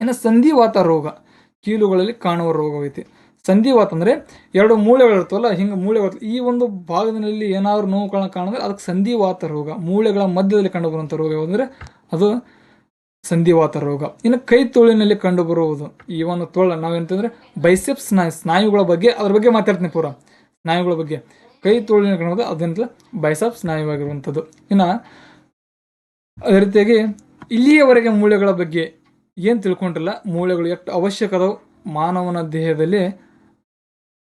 Speaker 1: ಇನ್ನು ಸಂಧಿವಾತ ರೋಗ, ಕೀಲುಗಳಲ್ಲಿ ಕಾಣುವ ರೋಗವೈತಿ. ಸಂಧಿವಾತ ಅಂದರೆ ಎರಡು ಮೂಳೆಗಳಿರ್ತವಲ್ಲ ಹಿಂಗೆ ಮೂಳೆಗಳು ಈ ಒಂದು ಭಾಗದಲ್ಲಿ ಏನಾದರೂ ನೋವುಗಳನ್ನ ಕಾಣಿದ್ರೆ ಅದಕ್ಕೆ ಸಂಧಿವಾತ ರೋಗ, ಮೂಳೆಗಳ ಮಧ್ಯದಲ್ಲಿ ಕಂಡುಬರುವಂಥ ರೋಗ ಯಾವುದಂದರೆ ಅದು ಸಂಧಿವಾತ ರೋಗ. ಇನ್ನು ಕೈ ತೋಳಿನಲ್ಲಿ ಕಂಡುಬರುವುದು. ಈ ಒಂದು ತೋಳ ನಾವೆಂತಂದ್ರೆ ಬೈಸೆಪ್ಸ್ ಸ್ನಾಯು ಸ್ನಾಯುಗಳ ಬಗ್ಗೆ, ಅದ್ರ ಬಗ್ಗೆ ಮಾತಾಡ್ತೀನಿ ಪೂರ. ಸ್ನಾಯುಗಳ ಬಗ್ಗೆ. ಕೈ ತೋಳಿನಲ್ಲಿ ಕಂಡು ಅದಂತ ಬೈಸೆಪ್ ಸ್ನಾಯುವಾಗಿರುವಂಥದ್ದು. ಇನ್ನು ಅದೇ ರೀತಿಯಾಗಿ ಇಲ್ಲಿಯವರೆಗೆ ಮೂಳೆಗಳ ಬಗ್ಗೆ ಏನು ತಿಳ್ಕೊಂಡಿಲ್ಲ. ಮೂಳೆಗಳು ಎಷ್ಟು ಅವಶ್ಯಕ ಅದಾವು. ಮಾನವನ ದೇಹದಲ್ಲಿ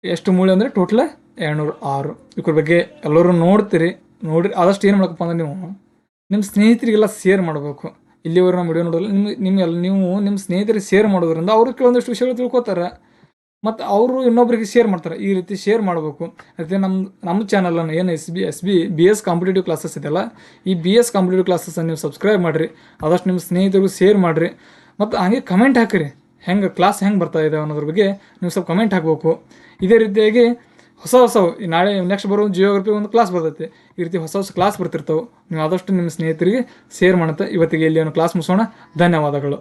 Speaker 1: ಎಷ್ಟು ಮೂಳೆ ಅಂದರೆ ಟೋಟಲ್ ಎರಡುನೂರು ಆರು. ಇದ್ರ ಬಗ್ಗೆ ಎಲ್ಲರೂ ನೋಡ್ತೀರಿ. ನೋಡಿರಿ. ಆದಷ್ಟು ಏನು ಮಾಡಬೇಕಪ್ಪ ಅಂದ್ರೆ ನೀವು ನಿಮ್ಮ ಸ್ನೇಹಿತರಿಗೆಲ್ಲ ಶೇರ್ ಮಾಡಬೇಕು. ಇಲ್ಲಿವರೆಗೆ ನಮ್ಮ ವಿಡಿಯೋ ನೋಡೋಲ್ಲ ನಿಮ್ಮ ನಿಮ್ಗೆಲ್ಲ ನೀವು ನಿಮ್ಮ ಸ್ನೇಹಿತರಿಗೆ ಶೇರ್ ಮಾಡೋದ್ರಿಂದ ಅವರು ಕೆಲವೊಂದಿಷ್ಟು ವಿಷಯಗಳು ತಿಳ್ಕೊತಾರೆ. ಮತ್ತು ಅವರು ಇನ್ನೊಬ್ಬರಿಗೆ ಶೇರ್ ಮಾಡ್ತಾರೆ. ಈ ರೀತಿ ಶೇರ್ ಮಾಡಬೇಕು. ಅದೇ ನಮ್ಮ ನಮ್ಮ ಚಾನಲನ್ನು ಏನು S B S B B S competitive classes ಇದೆಯಲ್ಲ, ಈ ಬಿ ಎಸ್ ಕಾಂಪಿಟೇಟಿವ್ ಕ್ಲಾಸಸ್ಸನ್ನು ನೀವು ಸಬ್ಸ್ಕ್ರೈಬ್ ಮಾಡಿರಿ. ಆದಷ್ಟು ನಿಮ್ಮ ಸ್ನೇಹಿತರಿಗೂ ಶೇರ್ ಮಾಡಿರಿ. ಮತ್ತು ಹಾಗೆ ಕಮೆಂಟ್ ಹಾಕಿರಿ. ಹೆಂಗೆ ಕ್ಲಾಸ್ ಹೆಂಗೆ ಬರ್ತಾ ಇದೆ ಅನ್ನೋದ್ರ ಬಗ್ಗೆ ನೀವು ಸ್ವಲ್ಪ ಕಮೆಂಟ್ ಹಾಕಬೇಕು. ಇದೇ ರೀತಿಯಾಗಿ ಹೊಸ ಹೊಸ ಈ ನಾಳೆ ನೆಕ್ಸ್ಟ್ ಬರೋ ಜಿಯೋಗ್ರಫಿ ಒಂದು ಕ್ಲಾಸ್ ಬರ್ತೈತೆ. ಈ ರೀತಿ ಹೊಸ ಹೊಸ ಕ್ಲಾಸ್ ಬರ್ತಿರ್ತಾವೆ. ನೀವು ಆದಷ್ಟು ನಿಮ್ಮ ಸ್ನೇಹಿತರಿಗೆ ಶೇರ್ ಮಾಡುತ್ತೆ ಇವತ್ತಿಗೆ ಇಲ್ಲಿ ಒಂದು ಕ್ಲಾಸ್ ಮುಗಿಸೋಣ. ಧನ್ಯವಾದಗಳು.